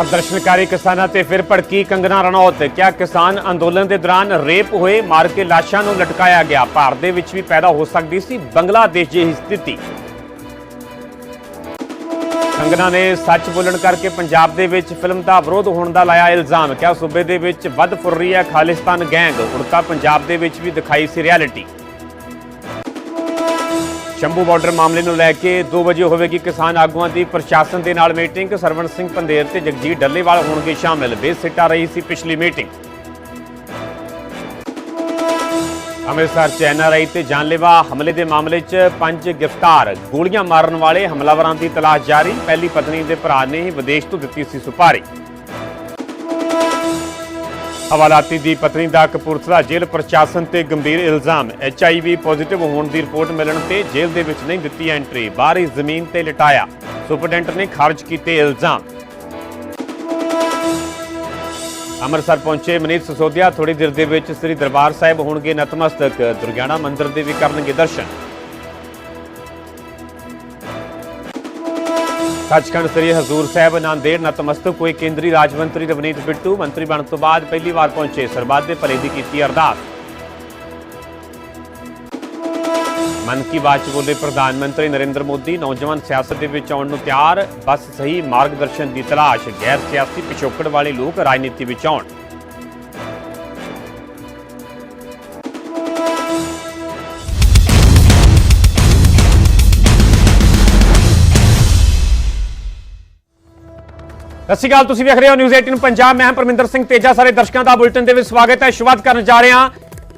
ਪ੍ਰਦਰਸ਼ਨਕਾਰੀ ਕਿਸਾਨਾਂ ਤੇ ਫਿਰ ਭੜਕੀ ਕੰਗਨਾ ਰਣੌਤ ਕਿਆ ਕਿਸਾਨ ਅੰਦੋਲਨ ਦੇ ਦੌਰਾਨ ਰੇਪ ਹੋਏ ਮਾਰ ਕੇ ਲਾਸ਼ਾਂ ਨੂੰ ਲਟਕਾਇਆ ਗਿਆ ਭਾਰਤ ਦੇ ਵਿੱਚ ਵੀ ਪੈਦਾ ਹੋ ਸਕਦੀ ਸੀ ਬੰਗਲਾਦੇਸ਼ ਜਿਹੀ ਸਥਿਤੀ ਕੰਗਨਾ ਨੇ ਸੱਚ ਬੋਲਣ ਕਰਕੇ ਪੰਜਾਬ ਦੇ ਵਿੱਚ ਫਿਲਮ ਦਾ ਵਿਰੋਧ ਹੋਣ ਦਾ ਲਾਇਆ ਇਲਜ਼ਾਮ ਕਿਹਾ ਸੂਬੇ ਦੇ ਵਿੱਚ ਵੱਧ ਫੁਰ ਰਹੀ ਹੈ ਖਾਲਿਸਤਾਨ ਗੈਂਗ ਹੁਣ ਤਾਂ ਪੰਜਾਬ ਦੇ ਵਿੱਚ ਵੀ ਦਿਖਾਈ ਸੀ ਰਿਐਲਿਟੀ ਸ਼ੰਭੂ ਬਾਰਡਰ ਮਾਮਲੇ ਨੂੰ ਲੈ ਕੇ 2 ਵਜੇ ਹੋਵੇਗੀ ਕਿਸਾਨ ਆਗੂਆਂ ਦੀ ਪ੍ਰਸ਼ਾਸਨ ਦੇ ਨਾਲ ਮੀਟਿੰਗ। ਸਰਵਣ ਸਿੰਘ ਪੰਦੇਰ ਤੇ ਜਗਜੀਤ ਡੱਲੇਵਾਲ ਹੋਣਗੇ ਸ਼ਾਮਿਲ। ਬੇਸਿੱਟਾ ਰਹੀ ਸੀ ਪਿਛਲੀ ਮੀਟਿੰਗ। ਅੰਮ੍ਰਿਤਸਰ ਚ ਐਨਆਰਆਈ ਤੇ ਜਾਨਲੇਵਾ ਹਮਲੇ ਦੇ ਮਾਮਲੇ 'ਚ ਪੰਜ ਗ੍ਰਿਫਤਾਰ। ਗੋਲੀਆਂ ਮਾਰਨ ਵਾਲੇ ਹਮਲਾਵਰਾਂ ਦੀ ਤਲਾਸ਼ ਜਾਰੀ। ਪਹਿਲੀ ਪਤਨੀ ਦੇ ਭਰਾ ਨੇ ਹੀ ਵਿਦੇਸ਼ ਤੋਂ ਦਿੱਤੀ ਸੀ ਸੁਪਾਰੀ। ਹਵਾਲਾਤੀ ਦੀ ਪਤਨੀ ਦਾ ਕਪੂਰਥਲਾ ਜੇਲ੍ਹ ਪ੍ਰਸ਼ਾਸਨ ਤੇ ਗੰਭੀਰ ਇਲਜ਼ਾਮ। ਐਚਆਈਵੀ ਪੋਜ਼ਿਟਿਵ ਹੋਣ ਦੀ ਰਿਪੋਰਟ ਮਿਲਣ ਤੇ ਜੇਲ੍ਹ ਦੇ ਵਿੱਚ ਨਹੀਂ ਦਿੱਤੀ ਐਂਟਰੀ ਬਾਹਰੀ ਜ਼ਮੀਨ ਤੇ ਲਟਾਇਆ। ਸੁਪਰਡੈਂਟ ਨੇ ਖਾਰਜ ਕੀਤੇ ਇਲਜ਼ਾਮ। ਅੰਮ੍ਰਿਤਸਰ ਪਹੁੰਚੇ ਮਨੀਸ਼ ਸਸੋਦੀਆ ਥੋੜੀ ਦੇਰ ਦੇ ਵਿੱਚ ਸ੍ਰੀ ਦਰਬਾਰ ਸਾਹਿਬ ਹੋਣਗੇ ਨਤਮਸਤਕ। ਦੁਰਗਿਆਣਾ ਮੰਦਿਰ ਦੇ ਵੀ ਕਰਨਗੇ ਦਰਸ਼ਨ। ਸੱਚਖੰਡ ਸ੍ਰੀ ਹਜ਼ੂਰ ਸਾਹਿਬ ਨਾਂਦੇੜ ਨਤਮਸਤਕ ਹੋਏ ਕੇਂਦਰੀ ਰਾਜ ਮੰਤਰੀ ਰਵਨੀਤ ਬਿੱਟੂ ਮੰਤਰੀ ਬਣਨ ਤੋਂ ਬਾਅਦ ਪਹਿਲੀ ਵਾਰ ਪਹੁੰਚੇ ਸਰਬੱਤ ਦੇ ਭਲੇ ਦੀ ਕੀਤੀ ਅਰਦਾਸ। ਮਨ ਕੀ ਬਾਤ 'ਚ ਬੋਲੇ ਪ੍ਰਧਾਨ ਮੰਤਰੀ ਨਰਿੰਦਰ ਮੋਦੀ, ਨੌਜਵਾਨ ਸਿਆਸਤ ਦੇ ਵਿੱਚ ਆਉਣ ਨੂੰ ਤਿਆਰ, ਬਸ ਸਹੀ ਮਾਰਗਦਰਸ਼ਨ ਦੀ ਤਲਾਸ਼, ਗੈਰ ਸਿਆਸੀ ਪਿਛੋਕੜ ਵਾਲੇ ਲੋਕ ਰਾਜਨੀਤੀ ਵਿੱਚ ਆਉਣ। ਸਤਿ ਸ਼੍ਰੀ ਅਕਾਲ, ਤੁਸੀਂ ਵੇਖ ਰਹੇ ਹੋ ਨਿਊਜ਼ 18 ਪੰਜਾਬ। ਮੈਂ ਹਾਂ ਪਰਮਿੰਦਰ ਸਿੰਘ ਤੇਜਾ। ਸਾਰੇ ਦਰਸ਼ਕਾਂ ਦਾ ਬੁਲੇਟਿਨ ਦੇ ਵਿੱਚ ਸਵਾਗਤ ਹੈ। ਸ਼ੁਰੂਆਤ ਕਰਨ ਜਾ ਰਹੇ ਹਾਂ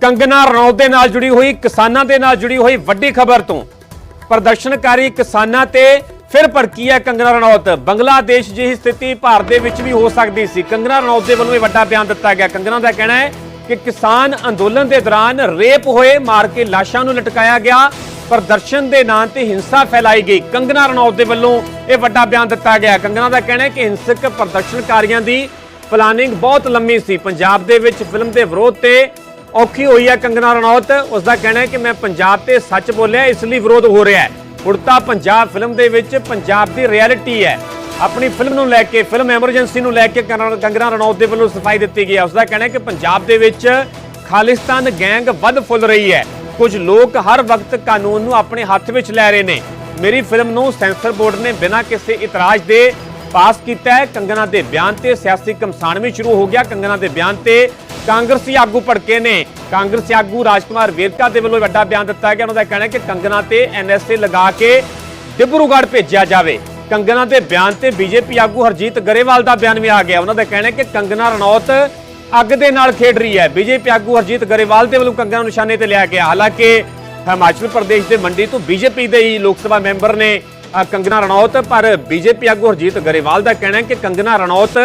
ਕੰਗਨਾ ਰਣੌਤ ਦੇ ਨਾਲ ਜੁੜੀ ਹੋਈ, ਕਿਸਾਨਾਂ ਦੇ ਨਾਲ ਜੁੜੀ ਹੋਈ ਵੱਡੀ ਖਬਰ ਤੋਂ। ਪ੍ਰਦਰਸ਼ਨਕਾਰੀ ਕਿਸਾਨਾਂ ਤੇ ਫਿਰ ਭੜਕੀ ਹੈ ਕੰਗਨਾ ਰਣੌਤ। ਬੰਗਲਾਦੇਸ਼ ਜਿਹੀ ਸਥਿਤੀ ਭਾਰਤ ਦੇ ਵਿੱਚ ਵੀ ਹੋ ਸਕਦੀ ਸੀ। ਕੰਗਨਾ ਰਣੌਤ ਦੇ ਵੱਲੋਂ ਇਹ ਵੱਡਾ ਬਿਆਨ ਦਿੱਤਾ ਗਿਆ। ਕੰਗਨਾ ਦਾ ਕਹਿਣਾ ਹੈ ਕਿ ਕਿਸਾਨ ਅੰਦੋਲਨ ਦੇ ਦੌਰਾਨ ਰੇਪ ਹੋਏ, ਮਾਰ ਕੇ ਲਾਸ਼ਾਂ ਨੂੰ ਲਟਕਾਇਆ ਗਿਆ। ਪ੍ਰਦਰਸ਼ਨ ਦੇ ਨਾਂ ਤੇ ਹਿੰਸਾ ਫੈਲਾਈ ਗਈ। ਕੰਗਨਾ ਰਣੌਤ ਦੇ ਵੱਲੋਂ ਇਹ ਵੱਡਾ ਬਿਆਨ ਦਿੱਤਾ ਗਿਆ। ਕੰਗਨਾ ਦਾ ਕਹਿਣਾ ਹੈ ਕਿ ਹਿੰਸਕ ਪ੍ਰਦਰਸ਼ਨਕਾਰੀਆਂ ਦੀ ਪਲਾਨਿੰਗ ਬਹੁਤ ਲੰਮੀ ਸੀ। ਪੰਜਾਬ ਦੇ ਵਿੱਚ ਫਿਲਮ ਦੇ ਵਿਰੋਧ ਤੇ ਔਖੀ ਹੋਈ ਹੈ ਕੰਗਨਾ ਰਣੌਤ। ਉਸ ਦਾ ਕਹਿਣਾ ਹੈ ਕਿ ਮੈਂ ਪੰਜਾਬ ਤੇ ਸੱਚ ਬੋਲਿਆ, ਇਸ ਲਈ ਵਿਰੋਧ ਹੋ ਰਿਹਾ ਹੈ। ਉੜਤਾ ਪੰਜਾਬ ਫਿਲਮ ਦੇ ਵਿੱਚ ਪੰਜਾਬ ਦੀ ਰਿਐਲਿਟੀ ਹੈ। ਆਪਣੀ ਫਿਲਮ ਨੂੰ ਲੈ ਕੇ, ਫਿਲਮ ਐਮਰਜੈਂਸੀ ਨੂੰ ਲੈ ਕੇ ਕੰਗਨਾ ਰਣੌਤ ਦੇ ਵੱਲੋਂ ਸਫ਼ਾਈ ਦਿੱਤੀ ਗਈ ਹੈ। ਉਸ ਦਾ ਕਹਿਣਾ ਹੈ ਕਿ ਪੰਜਾਬ ਦੇ ਵਿੱਚ ਖਾਲਿਸਤਾਨ ਗੈਂਗ ਵੱਧ ਫੁੱਲ ਰਹੀ ਹੈ। ਕੁਝ ਲੋਕ ਹਰ ਵਕਤ ਕਾਨੂੰਨ ਨੂੰ ਆਪਣੇ ਹੱਥ ਵਿੱਚ ਲੈ ਰਹੇ ਨੇ। ਮੇਰੀ ਫਿਲਮ ਨੂੰ ਸੈਂਸਰ ਬੋਰਡ ਨੇ ਬਿਨਾਂ ਕਿਸੇ ਇਤਰਾਜ਼ ਦੇ ਪਾਸ ਕੀਤਾ ਹੈ। ਕੰਗਨਾ ਦੇ ਬਿਆਨ ਤੇ ਸਿਆਸੀ ਕਮਸਾਨ ਵੀ ਸ਼ੁਰੂ ਹੋ ਗਿਆ। ਕੰਗਨਾ ਦੇ ਬਿਆਨ ਤੇ ਕਾਂਗਰਸੀ ਆਗੂ ਭੜਕੇ ਨੇ। ਕਾਂਗਰਸੀ ਆਗੂ ਰਾਜਕੁਮਾਰ ਵੇਰਕਾ ਦੇ ਵੱਲੋਂ ਵੱਡਾ ਬਿਆਨ ਦਿੱਤਾ ਗਿਆ। ਉਹਨਾਂ ਦਾ ਕਹਿਣਾ ਹੈ ਕਿ ਕੰਗਨਾ ਤੇ ਐਨਐਸਏ ਲਗਾ ਕੇ ਡਿਬਰੂਗੜ੍ਹ ਭੇਜਿਆ ਜਾਵੇ। ਕੰਗਨਾ ਦੇ ਬਿਆਨ ਤੇ ਬੀਜੇਪੀ ਆਗੂ ਹਰਜੀਤ ਗਰੇਵਾਲ ਦਾ ਬਿਆਨ ਵੀ ਆ ਗਿਆ। ਉਹਨਾਂ ਦਾ ਕਹਿਣਾ ਹੈ ਕਿ ਕੰਗਨਾ ਰਣੌਤ ਅੱਗ ਦੇ ਨਾਲ ਖੇਡ ਰਹੀ ਹੈ। ਬੀਜੇਪੀ ਆਗੂ ਹਰਜੀਤ ਗਰੇਵਾਲ ਦੇ ਵੱਲੋਂ ਕੰਗਨਾ ਨੂੰ ਨਿਸ਼ਾਨੇ ਤੇ ਲਿਆ ਗਿਆ। ਹਾਲਾਂਕਿ ਹਿਮਾਚਲ ਪ੍ਰਦੇਸ਼ ਦੇ ਮੰਡੀ ਤੋਂ ਬੀਜੇਪੀ ਦੇ ਹੀ ਲੋਕ ਸਭਾ ਮੈਂਬਰ ਨੇ ਅ, ਕੰਗਨਾ ਰਣੌਤ ਪਰ ਬੀਜੇਪੀ ਆਗੂ ਹਰਜੀਤ ਗਰੇਵਾਲ ਦਾ ਕਹਿਣਾ ਹੈ ਕਿ ਕੰਗਨਾ ਰਣੌਤ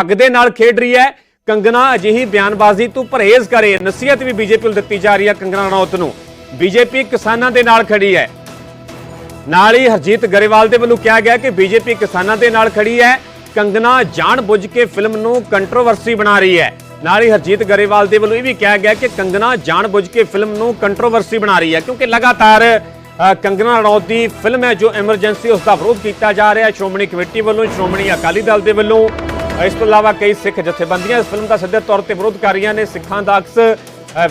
ਅੱਗ ਦੇ ਨਾਲ ਖੇਡ ਰਹੀ ਹੈ। ਕੰਗਨਾ ਅਜਿਹੀ ਬਿਆਨਬਾਜ਼ੀ ਤੋਂ ਪਰਹੇਜ਼ ਕਰੇ। ਨਸੀਹਤ ਵੀ ਬੀਜੇਪੀ ਨੂੰ ਦਿੱਤੀ ਜਾ ਰਹੀ ਹੈ ਕੰਗਨਾ ਰਣੌਤ ਨੂੰ। ਬੀਜੇਪੀ ਕਿਸਾਨਾਂ ਦੇ ਨਾਲ ਖੜੀ ਹੈ। ਨਾਲ ਹੀ ਹਰਜੀਤ ਗਰੇਵਾਲ ਦੇ ਵੱਲੋਂ ਕਿਹਾ ਗਿਆ ਕਿ ਬੀਜੇਪੀ ਕਿਸਾਨਾਂ ਦੇ ਨਾਲ ਖੜੀ ਹੈ। ਕੰਗਨਾ ਜਾਣ ਬੁੱਝ ਕੇ ਫਿਲਮ ਨੂੰ ਕੰਟਰੋਵਰਸੀ ਬਣਾ ਰਹੀ ਹੈ ਨਾਲ ਹੀ ਹਰਜੀਤ ਗਰੇਵਾਲ ਦੇ ਵੱਲੋਂ ਇਹ ਵੀ ਕਿਹਾ ਗਿਆ ਕਿ ਕੰਗਨਾ ਜਾਣ ਬੁੱਝ ਕੇ ਫਿਲਮ ਨੂੰ ਕੰਟਰੋਵਰਸੀ ਬਣਾ ਰਹੀ ਹੈ ਕਿਉਂਕਿ ਲਗਾਤਾਰ ਅ, ਕੰਗਨਾ ਰਣੌਤ ਦੀ ਫਿਲਮ ਹੈ ਜੋ ਐਮਰਜੈਂਸੀ ਉਸ ਦਾ ਵਿਰੋਧ ਕੀਤਾ ਜਾ ਰਿਹਾ ਸ਼੍ਰੋਮਣੀ ਕਮੇਟੀ ਵੱਲੋਂ ਸ਼੍ਰੋਮਣੀ ਅਕਾਲੀ ਦਲ ਦੇ ਵੱਲੋਂ ਇਸ ਤੋਂ ਇਲਾਵਾ ਕਈ ਸਿੱਖ ਜਥੇਬੰਦੀਆਂ ਇਸ ਫਿਲਮ ਦਾ ਸਿੱਧੇ ਤੌਰ ਤੇ ਵਿਰੋਧ ਕਰ ਰਹੀਆਂ ਨੇ ਸਿੱਖਾਂ ਦਾ ਅਕਸ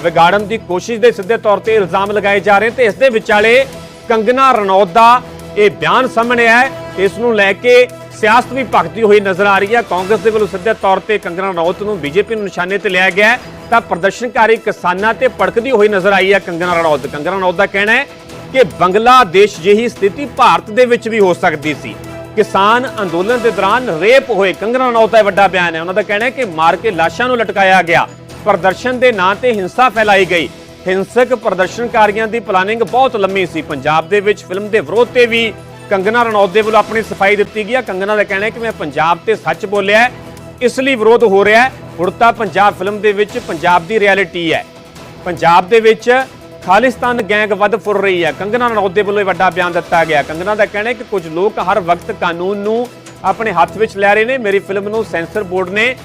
ਵਿਗਾੜਨ ਦੀ ਕੋਸ਼ਿਸ਼ ਦੇ ਸਿੱਧੇ ਤੌਰ ਤੇ ਇਲਜ਼ਾਮ ਲਗਾਏ ਜਾ ਰਹੇ ਤੇ ਇਸ ਦੇ ਵਿਚਾਲੇ ਕੰਗਨਾ ਰਣੌਤ ਦਾ ਇਹ ਬਿਆਨ ਸਾਹਮਣੇ ਆਇਆ ਹੈ। ਇਸ ਨੂੰ ਲੈ ਕੇ ਸਿਆਸਤ ਵੀ ਭਖਦੀ ਹੋਈ ਨਜ਼ਰ ਆ ਰਹੀ ਹੈ। ਕਾਂਗਰਸ ਦੇ ਵੱਲੋਂ ਸਿੱਧੇ ਤੌਰ ਤੇ ਕੰਗਨਾ ਰਣੌਤ ਨੂੰ ਬੀਜੇਪੀ ਨੂੰ ਨਿਸ਼ਾਨੇ ਤੇ ਲਿਆ ਗਿਆ ਤਾਂ ਪ੍ਰਦਰਸ਼ਨਕਾਰੀ ਕਿਸਾਨਾਂ ਤੇ ਭੜਕਦੀ ਹੋਈ ਨਜ਼ਰ ਆਈ ਹੈ ਕੰਗਨਾ ਰਣੌਤ ਕੰਗਨਾ ਰਣੌਤ ਦਾ ਕਹਿਣਾ ਹੈ ਕਿ ਬੰਗਲਾਦੇਸ਼ ਜਿਹੀ ਸਥਿਤੀ ਭਾਰਤ ਦੇ ਵਿੱਚ ਵੀ ਹੋ ਸਕਦੀ ਸੀ। ਕਿਸਾਨ ਅੰਦੋਲਨ ਦੇ ਦੌਰਾਨ ਰੇਪ ਹੋਏ ਕੰਗਨਾ ਰਣੌਤ ਦਾ ਵੱਡਾ ਬਿਆਨ ਹੈ। ਉਹਨਾਂ ਦਾ ਕਹਿਣਾ ਹੈ ਕਿ ਮਾਰ ਕੇ ਲਾਸ਼ਾਂ ਨੂੰ ਲਟਕਾਇਆ ਗਿਆ। ਪ੍ਰਦਰਸ਼ਨ ਦੇ ਨਾਂ ਤੇ ਹਿੰਸਾ ਫੈਲਾਈ ਗਈ। ਹਿੰਸਕ ਪ੍ਰਦਰਸ਼ਨਕਾਰੀਆਂ ਦੀ ਪਲਾਨਿੰਗ ਬਹੁਤ ਲੰਮੀ ਸੀ। ਪੰਜਾਬ ਦੇ ਵਿੱਚ ਫਿਲਮ ਦੇ ਵਿਰੋਧ ਤੇ ਵੀ ਕੰਗਨਾ ਰਣੌਤ ਦੇ ਵੱਲੋਂ ਆਪਣੀ ਸਫ਼ਾਈ ਦਿੱਤੀ ਗਈ ਹੈ ਕੰਗਨਾ ਦਾ ਕਹਿਣਾ ਹੈ ਕਿ ਮੈਂ ਪੰਜਾਬ ਤੇ ਸੱਚ ਬੋਲਿਆ ਇਸ ਲਈ ਵਿਰੋਧ ਹੋ ਰਿਹਾ ਹੈ। ਤਾਂ ਪੰਜਾਬ ਫਿਲਮ ਦੇ ਵਿੱਚ ਪੰਜਾਬ ਦੀ ਰਿਐਲਿਟੀ ਹੈ। ਪੰਜਾਬ ਦੇ ਵਿੱਚ ਖਾਲਿਸਤਾਨ ਗੈਂਗ ਵੱਧ ਫੁਰ ਰਹੀ ਹੈ। ਕੰਗਨਾ ਰਣੌਤ ਦੇ ਵੱਲੋਂ ਇਹ ਵੱਡਾ ਬਿਆਨ ਦਿੱਤਾ ਗਿਆ। ਕੰਗਨਾ ਦਾ ਕਹਿਣਾ ਹੈ ਕਿ ਕੁਝ ਲੋਕ ਹਰ ਵਕਤ ਕਾਨੂੰਨ ਨੂੰ ਆਪਣੇ ਹੱਥ ਵਿੱਚ ਲੈ ਰਹੇ ਨੇ। ਮੇਰੀ ਫਿਲਮ ਨੂੰ ਸੈਂਸਰ ਬੋਰਡ ਨੇ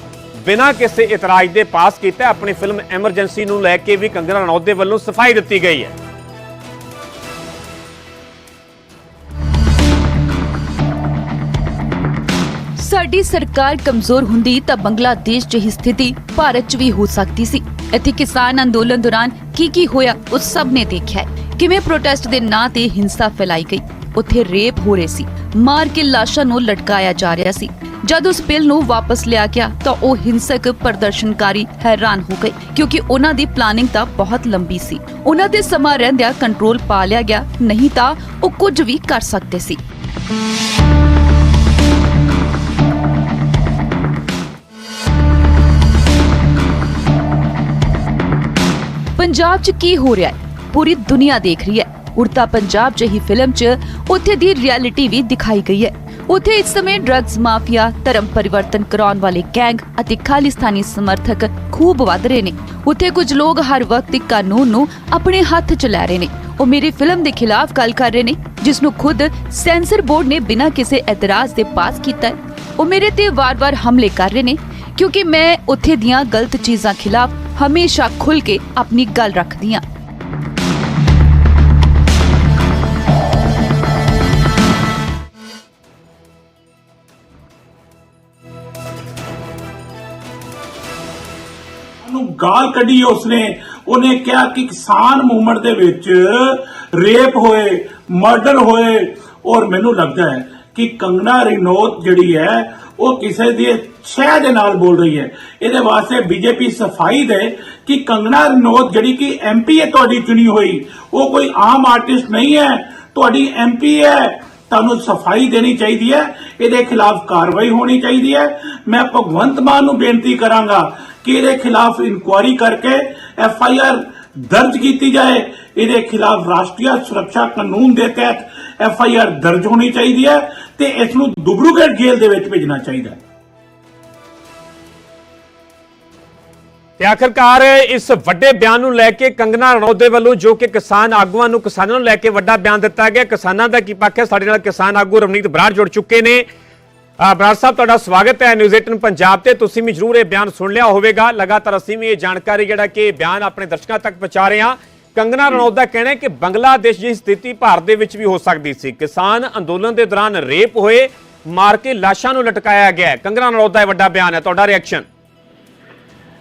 ਬਿਨਾਂ ਕਿਸੇ ਇਤਰਾਜ਼ ਦੇ ਪਾਸ ਕੀਤਾ ਆਪਣੀ ਫਿਲਮ ਐਮਰਜੈਂਸੀ ਨੂੰ ਲੈ ਕੇ ਵੀ ਕੰਗਨਾ ਰਣੌਤ ਦੇ ਵੱਲੋਂ ਸਫ਼ਾਈ ਦਿੱਤੀ ਗਈ ਹੈ। ਸਾਡੀ ਸਰਕਾਰ ਕਮਜ਼ੋਰ ਹੁੰਦੀ ਤਾਂ ਬੰਗਲਾਦੇਸ਼ ਹੀ ਸਥਿਤੀ ਭਾਰਤ 'ਚ ਵੀ ਹੋ ਸਕਦੀ ਸੀ। ਇੱਥੇ ਕਿਸਾਨ ਅੰਦੋਲਨ ਦੌਰਾਨ ਕੀ ਕੀ ਹੋਇਆ ਉਹ ਸਭ ਨੇ ਦੇਖਿਆ ਕਿਵੇਂ ਪ੍ਰੋਟੈਸਟ ਦੇ ਨਾਂ ਤੇ ਹਿੰਸਾ ਫੈਲਾਈ ਗਈ, ਉੱਥੇ ਰੇਪ ਹੋ ਰਹੇ ਸੀ, ਮਾਰ ਕੇ ਲਾਸ਼ਾਂ ਨੂੰ ਲਟਕਾਇਆ ਜਾ ਰਿਹਾ ਸੀ। ਜਦ ਉਸ ਬਿੱਲ ਨੂੰ ਵਾਪਸ ਲਿਆ ਗਿਆ ਤਾਂ ਉਹ ਹਿੰਸਕ ਪ੍ਰਦਰਸ਼ਨਕਾਰੀ ਹੈਰਾਨ ਹੋ ਗਏ, ਕਿਉਂਕਿ ਉਹਨਾਂ ਦੀ ਪਲਾਨਿੰਗ ਤਾਂ ਬਹੁਤ ਲੰਬੀ ਸੀ। ਉਹਨਾਂ ਦੇ ਸਮਾਂ ਰਹਿੰਦਿਆਂ ਕੰਟਰੋਲ ਪਾ ਲਿਆ ਗਿਆ, ਨਹੀਂ ਤਾਂ ਉਹ ਕੁਝ ਵੀ ਕਰ ਸਕਦੇ ਸੀ। ਪੰਜਾਬ 'ਚ ਕੀ ਹੋ ਰਿਹਾ ਹੈ? ਪੂਰੀ ਦੁਨੀਆ ਦੇਖ ਰਹੀ ਹੈ। ਉੜਤਾ ਪੰਜਾਬ ਜਿਹੀ ਫਿਲਮ 'ਚ ਉੱਥੇ ਦੀ ਰਿਐਲਿਟੀ ਵੀ ਦਿਖਾਈ ਗਈ ਹੈ। ਉੱਥੇ ਇਸ ਸਮੇਂ ਡਰੱਗਸ ਮਾਫੀਆ ਧਰਮ ਪਰਿਵਰਤਨ ਕਰਾਉਣ ਵਾਲੇ ਗੈਂਗ ਅਤੇ ਖਾਲਿਸਤਾਨੀ ਸਮਰਥਕ ਖੂਬ ਵੱਧ ਰਹੇ ਨੇ। ਉੱਥੇ ਕੁਝ ਲੋਕ ਹਰ ਵਕਤ ਇੱਕ ਕਾਨੂੰਨ ਨੂੰ ਆਪਣੇ ਹੱਥ 'ਚ ਲੈ ਰਹੇ ਨੇ। ਉਹ ਮੇਰੀ ਫਿਲਮ ਦੇ ਖਿਲਾਫ ਗੱਲ ਕਰ ਰਹੇ ਨੇ, ਜਿਸ ਨੂੰ ਖੁਦ ਸੈਂਸਰ ਬੋਰਡ ਨੇ ਬਿਨਾਂ ਕਿਸੇ ਇਤਰਾਜ਼ ਦੇ ਪਾਸ ਕੀਤਾ ਹੈ। ਉਹ ਮੇਰੇ ਤੇ ਵਾਰ-ਵਾਰ ਹਮਲੇ ਕਰ ਰਹੇ ਨੇ, ਕਿਉਂਕਿ ਮੈਂ ਉੱਥੇ ਦੀਆਂ ਗਲਤ ਚੀਜ਼ਾਂ ਖਿਲਾਫ ਹਮੇਸ਼ਾ ਖੁੱਲ ਕੇ ਆਪਣੀ ਗੱਲ ਰੱਖਦੀ ਹਾਂ ਨੂੰ ਗਾਲ ਕੱਢੀ ਉਸਨੇ। ਉਹਨੇ ਕਿਹਾ ਕਿ ਕਿਸਾਨ ਮੂਵਮੈਂਟ ਦੇ ਵਿੱਚ ਰੇਪ ਹੋਏ, ਮਰਡਰ ਹੋਏ ਔਰ ਮੈਨੂੰ ਲੱਗਦਾ ਹੈ ਕਿ ਕੰਗਨਾ ਰਿਨੋਤ ਜਿਹੜੀ ਹੈ, ਉਹ ਕਿਸੇ ਦੀ ਛੇ ਦੇ ਨਾਲ ਬੋਲ ਰਹੀ ਹੈ। ਇਹਦੇ ਵਾਸਤੇ ਬੀਜੇਪੀ ਸਫ਼ਾਈ ਦੇ ਕਿ ਕੰਗਨਾ ਰਿਨੋਤ ਜਿਹੜੀ ਕਿ ਐਮਪੀ ਹੈ ਤੁਹਾਡੀ ਚੁਣੀ ਹੋਈ, ਉਹ ਕੋਈ ਆਮ ਆਰਟਿਸਟ ਨਹੀਂ ਹੈ। ਤੁਹਾਡੀ ਐਮਪੀ ਹੈ, ਤੁਹਾਨੂੰ ਸਫ਼ਾਈ ਦੇਣੀ ਚਾਹੀਦੀ ਹੈ। ਇਹਦੇ ਖਿਲਾਫ ਕਾਰਵਾਈ ਹੋਣੀ ਚਾਹੀਦੀ ਹੈ। ਮੈਂ ਭਗਵੰਤ ਮਾਨ ਨੂੰ ਬੇਨਤੀ ਕਰਾਂਗਾ ਕਿ ਇਹਦੇ ਖਿਲਾਫ ਇਨਕੁਆਇਰੀ ਕਰਕੇ ਐਫ ਆਈ ਆਰ ਦਰਜ ਕੀਤੀ ਜਾਏ। ਇਹਦੇ ਖਿਲਾਫ ਰਾਸ਼ਟਰੀ ਸੁਰੱਖਿਆ ਕਾਨੂੰਨ ਦੇ ਤਹਿਤ ਐਫ ਆਈ ਆਰ ਦਰਜ ਹੋਣੀ ਚਾਹੀਦੀ ਹੈ। ਤੇ ਇਸ ਨੂੰ ਦੁਬਰੂਗੜ੍ਹ ਜੇਲ੍ਹ ਦੇ ਵਿੱਚ ਭੇਜਣਾ ਚਾਹੀਦਾ ਹੈ। ਤੇ ਆਖਰਕਾਰ ਇਸ ਵੱਡੇ ਬਿਆਨ ਨੂੰ ਲੈ ਕੇ ਕੰਗਨਾ ਰਣੌਤ ਦੇ ਵੱਲੋਂ ਜੋ ਕਿ ਕਿਸਾਨ ਆਗੂਆਂ ਨੂੰ ਕਿਸਾਨਾਂ ਨੂੰ ਲੈ ਕੇ ਵੱਡਾ ਬਿਆਨ ਦਿੱਤਾ ਗਿਆ, ਕਿਸਾਨਾਂ ਦਾ ਕੀ ਪੱਖ ਹੈ? ਸਾਡੇ ਨਾਲ ਕਿਸਾਨ ਆਗੂ ਰਵਨੀਤ ਬਰਾੜ ਜੁੜ ਚੁੱਕੇ ਨੇ। ਬਰਾੜ ਸਾਹਿਬ, ਤੁਹਾਡਾ ਸਵਾਗਤ ਹੈ ਨਿਊਜ਼ 18 ਪੰਜਾਬ ਤੇ। ਤੁਸੀਂ ਵੀ ਜਰੂਰ ਇਹ ਬਿਆਨ ਸੁਣ ਲਿਆ ਹੋਵੇਗਾ। ਲਗਾਤਾਰ ਅਸੀਂ ਵੀ ਇਹ ਜਾਣਕਾਰੀ ਜਿਹੜਾ ਕਿ ਬਿਆਨ ਆਪਣੇ ਦਰਸ਼ਕਾਂ ਤੱਕ ਪਹੁੰਚਾ ਰਹੇ ਹਾਂ। ਕੰਗਨਾ ਰਣੌਤ ਦਾ ਕਹਿਣਾ ਹੈ ਕਿ ਬੰਗਲਾਦੇਸ਼ ਜਿਹੀ ਸਥਿਤੀ ਭਾਰਤ ਦੇ ਵਿੱਚ ਵੀ ਹੋ ਸਕਦੀ ਸੀ। ਕਿਸਾਨ ਅੰਦੋਲਨ ਦੇ ਦੌਰਾਨ ਰੇਪ ਹੋਏ ਮਾਰ ਕੇ ਲਾਸ਼ਾਂ ਨੂੰ ਲਟਕਾਇਆ ਗਿਆ। ਕੰਗਨਾ ਰਣੌਤ ਦਾ ਇਹ ਵੱਡਾ ਬਿਆਨ ਹੈ। ਤੁਹਾਡਾ ਰਿਐਕਸ਼ਨ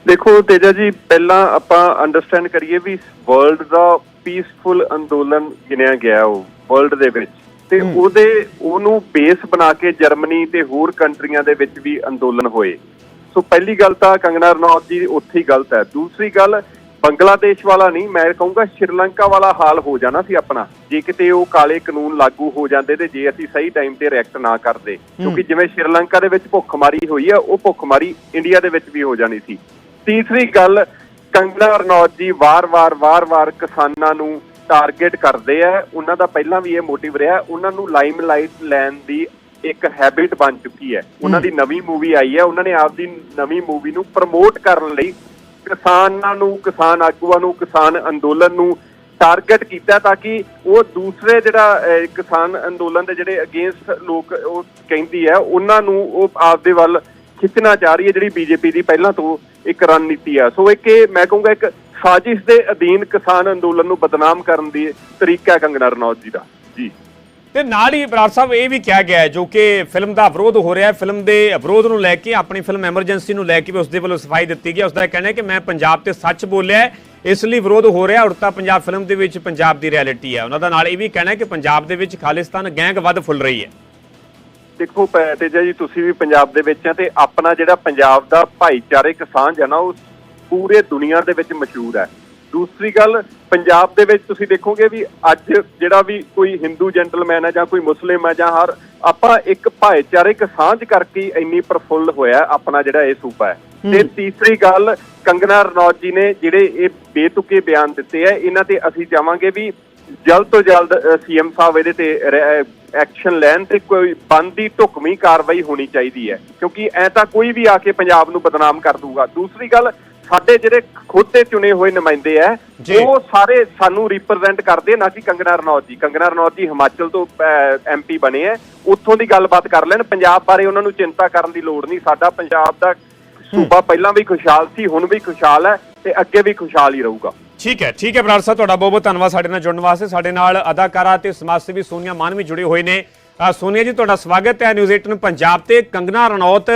ਦੇਖੋ ਤੇਜਾ ਜੀ ਪਹਿਲਾਂ ਆਪਾਂ ਅੰਡਰਸਟੈਂਡ ਕਰੀਏ ਵੀ ਵਰਲਡ ਦਾ ਪੀਸਫੁਲ ਅੰਦੋਲਨ ਗਿਣਿਆ ਗਿਆ ਉਹ ਵਰਲਡ ਦੇ ਵਿੱਚ। ਤੇ ਉਹਦੇ ਉਹਨੂੰ ਬੇਸ ਬਣਾ ਕੇ ਜਰਮਨੀ ਤੇ ਹੋਰ ਕੰਟਰੀਆਂ ਦੇ ਵਿੱਚ ਵੀ ਅੰਦੋਲਨ ਹੋਏ। ਸੋ ਪਹਿਲੀ ਗੱਲ ਤਾਂ ਕੰਗਨਾ ਰਣੌਤ ਜੀ ਉੱਥੇ ਹੀ ਗਲਤ ਹੈ। ਦੂਸਰੀ ਗੱਲ ਬੰਗਲਾਦੇਸ਼ ਵਾਲਾ ਨਹੀਂ ਮੈਂ ਕਹੂੰਗਾ ਸ਼੍ਰੀਲੰਕਾ ਵਾਲਾ ਹਾਲ ਹੋ ਜਾਣਾ ਸੀ ਆਪਣਾ। ਜੇ ਕਿਤੇ ਉਹ ਕਾਲੇ ਕਾਨੂੰਨ ਲਾਗੂ ਹੋ ਜਾਂਦੇ ਤੇ ਜੇ ਅਸੀਂ ਸਹੀ ਟਾਈਮ ਤੇ ਰਿਐਕਟ ਨਾ ਕਰਦੇ। ਕਿਉਂਕਿ ਜਿਵੇਂ ਸ਼੍ਰੀਲੰਕਾ ਦੇ ਵਿੱਚ ਭੁੱਖਮਾਰੀ ਹੋਈ ਹੈ ਉਹ ਭੁੱਖਮਾਰੀ ਇੰਡੀਆ ਦੇ ਵਿੱਚ ਵੀ ਹੋ ਜਾਣੀ ਸੀ। ਤੀਸਰੀ ਗੱਲ ਕੰਗਨਾ ਰਣੌਤ ਜੀ ਵਾਰ-ਵਾਰ ਵਾਰ-ਵਾਰ ਕਿਸਾਨਾਂ ਨੂੰ ਟਾਰਗੇਟ ਕਰਦੇ ਆ। ਉਹਨਾਂ ਦਾ ਪਹਿਲਾਂ ਵੀ ਇਹ ਮੋਟਿਵ ਰਿਹਾ ਉਹਨਾਂ ਨੂੰ ਲਾਈਮਲਾਈਟ ਲੈਣ ਦੀ ਇੱਕ ਹੈਬਿਟ ਬਣ ਚੁੱਕੀ ਹੈ। ਉਹਨਾਂ ਦੀ ਨਵੀਂ ਮੂਵੀ ਆਈ ਹੈ ਉਹਨਾਂ ਨੇ ਆਪਦੀ ਨਵੀਂ ਮੂਵੀ ਨੂੰ ਪ੍ਰਮੋਟ ਕਰਨ ਲਈ ਕਿਸਾਨਾਂ ਨੂੰ, ਕਿਸਾਨ ਆਗੂਆਂ ਨੂੰ, ਕਿਸਾਨ ਅੰਦੋਲਨ ਨੂੰ ਟਾਰਗੇਟ ਕੀਤਾ ਤਾਂ ਕਿ ਉਹ ਦੂਸਰੇ ਜਿਹੜਾ ਕਿਸਾਨ ਅੰਦੋਲਨ ਦੇ ਜਿਹੜੇ ਅਗੇਂਸਟ ਲੋਕ, ਉਹ ਕਹਿੰਦੀ ਹੈ, ਉਹਨਾਂ ਨੂੰ ਉਹ ਆਪਦੇ ਵੱਲ ਖਿੱਚਣਾ ਚਾਹ ਰਹੀ ਹੈ, ਜਿਹੜੀ ਬੀਜੇਪੀ ਦੀ ਪਹਿਲਾਂ ਤੋਂ ਇੱਕ ਰਣਨੀਤੀ ਆ ਸੋ ਇੱਕ ਇਹ, ਮੈਂ ਕਹੂੰਗਾ ਇੱਕ ਸਾਜ਼ਿਸ਼ ਦੇ ਅਧੀਨ ਕਿਸਾਨ ਅੰਦੋਲਨ ਨੂੰ ਬਦਨਾਮ ਕਰਨ ਦੀ ਤਰੀਕਾ ਹੈ ਕੰਗਨਾ ਰਣੌਤ ਜੀ ਦਾ। ਜੀ। ਤੇ ਨਾਲ ਹੀ ਬਰਾੜ ਸਾਹਿਬ ਇਹ ਵੀ ਕਿਹਾ ਗਿਆ ਜੋ ਕਿ ਫਿਲਮ ਦਾ ਵਿਰੋਧ ਹੋ ਰਿਹਾ ਹੈ, ਫਿਲਮ ਦੇ ਵਿਰੋਧ ਨੂੰ ਲੈ ਕੇ, ਆਪਣੀ ਫਿਲਮ ਐਮਰਜੈਂਸੀ ਨੂੰ ਲੈ ਕੇ ਵੀ ਉਸ ਦੇ ਵੱਲੋਂ ਸਫ਼ਾਈ ਦਿੱਤੀ ਗਈ ਉਸ ਦਾ ਕਹਿਣਾ ਹੈ ਕਿ ਮੈਂ ਪੰਜਾਬ ਤੇ ਸੱਚ ਬੋਲਿਆ ਇਸ ਲਈ ਵਿਰੋਧ ਹੋ ਰਿਹਾ ਉੜਤਾ ਪੰਜਾਬ ਫਿਲਮ ਦੇ ਵਿੱਚ ਪੰਜਾਬ ਦੀ ਰਿਐਲਿਟੀ ਹੈ। ਉਹਨਾਂ ਦਾ ਨਾਲ ਇਹ ਵੀ ਕਹਿਣਾ ਹੈ ਕਿ ਪੰਜਾਬ ਦੇ ਵਿੱਚ ਖਾਲਿਸਤਾਨ ਗੈਂਗ ਵੱਧ ਫੁੱਲ ਰਹੀ ਹੈ। ਦੇਖੋ ਪ- ਤੇਜਾ ਜੀ, ਤੁਸੀਂ ਵੀ ਪੰਜਾਬ ਦੇ ਵਿੱਚ ਆ ਤੇ ਆਪਣਾ ਜਿਹੜਾ ਪੰਜਾਬ ਦਾ ਭਾਈਚਾਰਕ ਸਾਂਝ ਹੈ ਨਾ, ਉਹ ਪੂਰੇ ਦੁਨੀਆ ਦੇ ਵਿੱਚ ਮਸ਼ਹੂਰ ਹੈ। ਦੂਸਰੀ ਗੱਲ ਪੰਜਾਬ ਦੇ ਵਿੱਚ ਤੁਸੀਂ ਦੇਖੋਗੇ ਵੀ ਅੱਜ ਜਿਹੜਾ ਵੀ ਕੋਈ ਹਿੰਦੂ ਜੈਂਟਲਮੈਨ ਹੈ ਜਾਂ ਕੋਈ ਮੁਸਲਿਮ ਹੈ ਜਾਂ ਹਰ ਆਪਾਂ ਇੱਕ ਭਾਈਚਾਰਕ ਸਾਂਝ ਕਰਕੇ ਇੰਨੀ ਪ੍ਰਫੁੱਲ ਹੋਇਆ ਆਪਣਾ ਜਿਹੜਾ ਇਹ ਸੂਬਾ ਹੈ। ਤੇ ਤੀਸਰੀ ਗੱਲ ਕੰਗਨਾ ਰਣੌਤ ਜੀ ਨੇ ਜਿਹੜੇ ਇਹ ਬੇਤੁਕੇ ਬਿਆਨ ਦਿੱਤੇ ਆ ਇਹਨਾਂ ਤੇ ਅਸੀਂ ਚਾਹਾਂਗੇ ਵੀ ਜਲਦ ਤੋਂ ਜਲਦ ਸੀਐਮ ਸਾਹਿਬ ਇਹਦੇ ਤੇ ਐਕਸ਼ਨ ਲੈਣ ਤੇ ਕੋਈ ਬੰਦੀ ਢੁਕਵੀਂ ਕਾਰਵਾਈ ਹੋਣੀ ਚਾਹੀਦੀ ਹੈ। ਕਿਉਂਕਿ ਐ ਤਾਂ ਕੋਈ ਵੀ ਆ ਕੇ ਪੰਜਾਬ ਨੂੰ ਬਦਨਾਮ ਕਰ ਦੂਗਾ ਦੂਸਰੀ ਗੱਲ ਸਾਡੇ ਜਿਹੜੇ ਖੁਦ ਦੇ ਚੁਣੇ ਹੋਏ ਨੁਮਾਇੰਦੇ ਆ। ਉਹ ਸਾਰੇ ਸਾਨੂੰ ਰਿਪਰੈਜ਼ੈਂਟ ਕਰਦੇ ਨਾ ਕਿ ਕੰਗਨਾ ਰਣੌਤ ਜੀ। ਕੰਗਨਾ ਰਣੌਤ ਜੀ ਹਿਮਾਚਲ ਤੋਂ ਐਮਪੀ ਬਣੇ ਆ। ਉੱਥੋਂ ਦੀ ਗੱਲਬਾਤ ਕਰ ਲੈਣ। ਪੰਜਾਬ ਬਾਰੇ ਉਹਨਾਂ ਨੂੰ ਚਿੰਤਾ ਕਰਨ ਦੀ ਲੋੜ ਨਹੀਂ। ਸਾਡਾ ਪੰਜਾਬ ਦਾ ਸੂਬਾ ਪਹਿਲਾਂ ਵੀ ਖੁਸ਼ਹਾਲ ਸੀ ਹੁਣ ਵੀ ਖੁਸ਼ਹਾਲ ਹੈ ਤੇ ਅੱਗੇ ਵੀ ਖੁਸ਼ਹਾਲ ਹੀ ਰਹੂਗਾ। ਠੀਕ ਹੈ ਠੀਕ ਹੈ ਬਰਾੜ ਸਾਹਿਬ ਤੁਹਾਡਾ ਬਹੁਤ ਬਹੁਤ ਧੰਨਵਾਦ ਸਾਡੇ ਨਾਲ ਜੁੜਨ ਵਾਸਤੇ। ਸਾਡੇ ਨਾਲ ਅਦਾਕਾਰਾ ਤੇ ਸਮਾਜ ਸੇਵੀ ਸੋਨੀਆ ਮਾਨ ਵੀ ਜੁੜੇ ਹੋਏ ਨੇ। ਸੋਨੀਆ ਜੀ ਤੁਹਾਡਾ ਸਵਾਗਤ ਹੈ ਨਿਊਜ਼ 18 ਪੰਜਾਬ ਤੇ। ਕੰਗਨਾ ਰਣੌਤ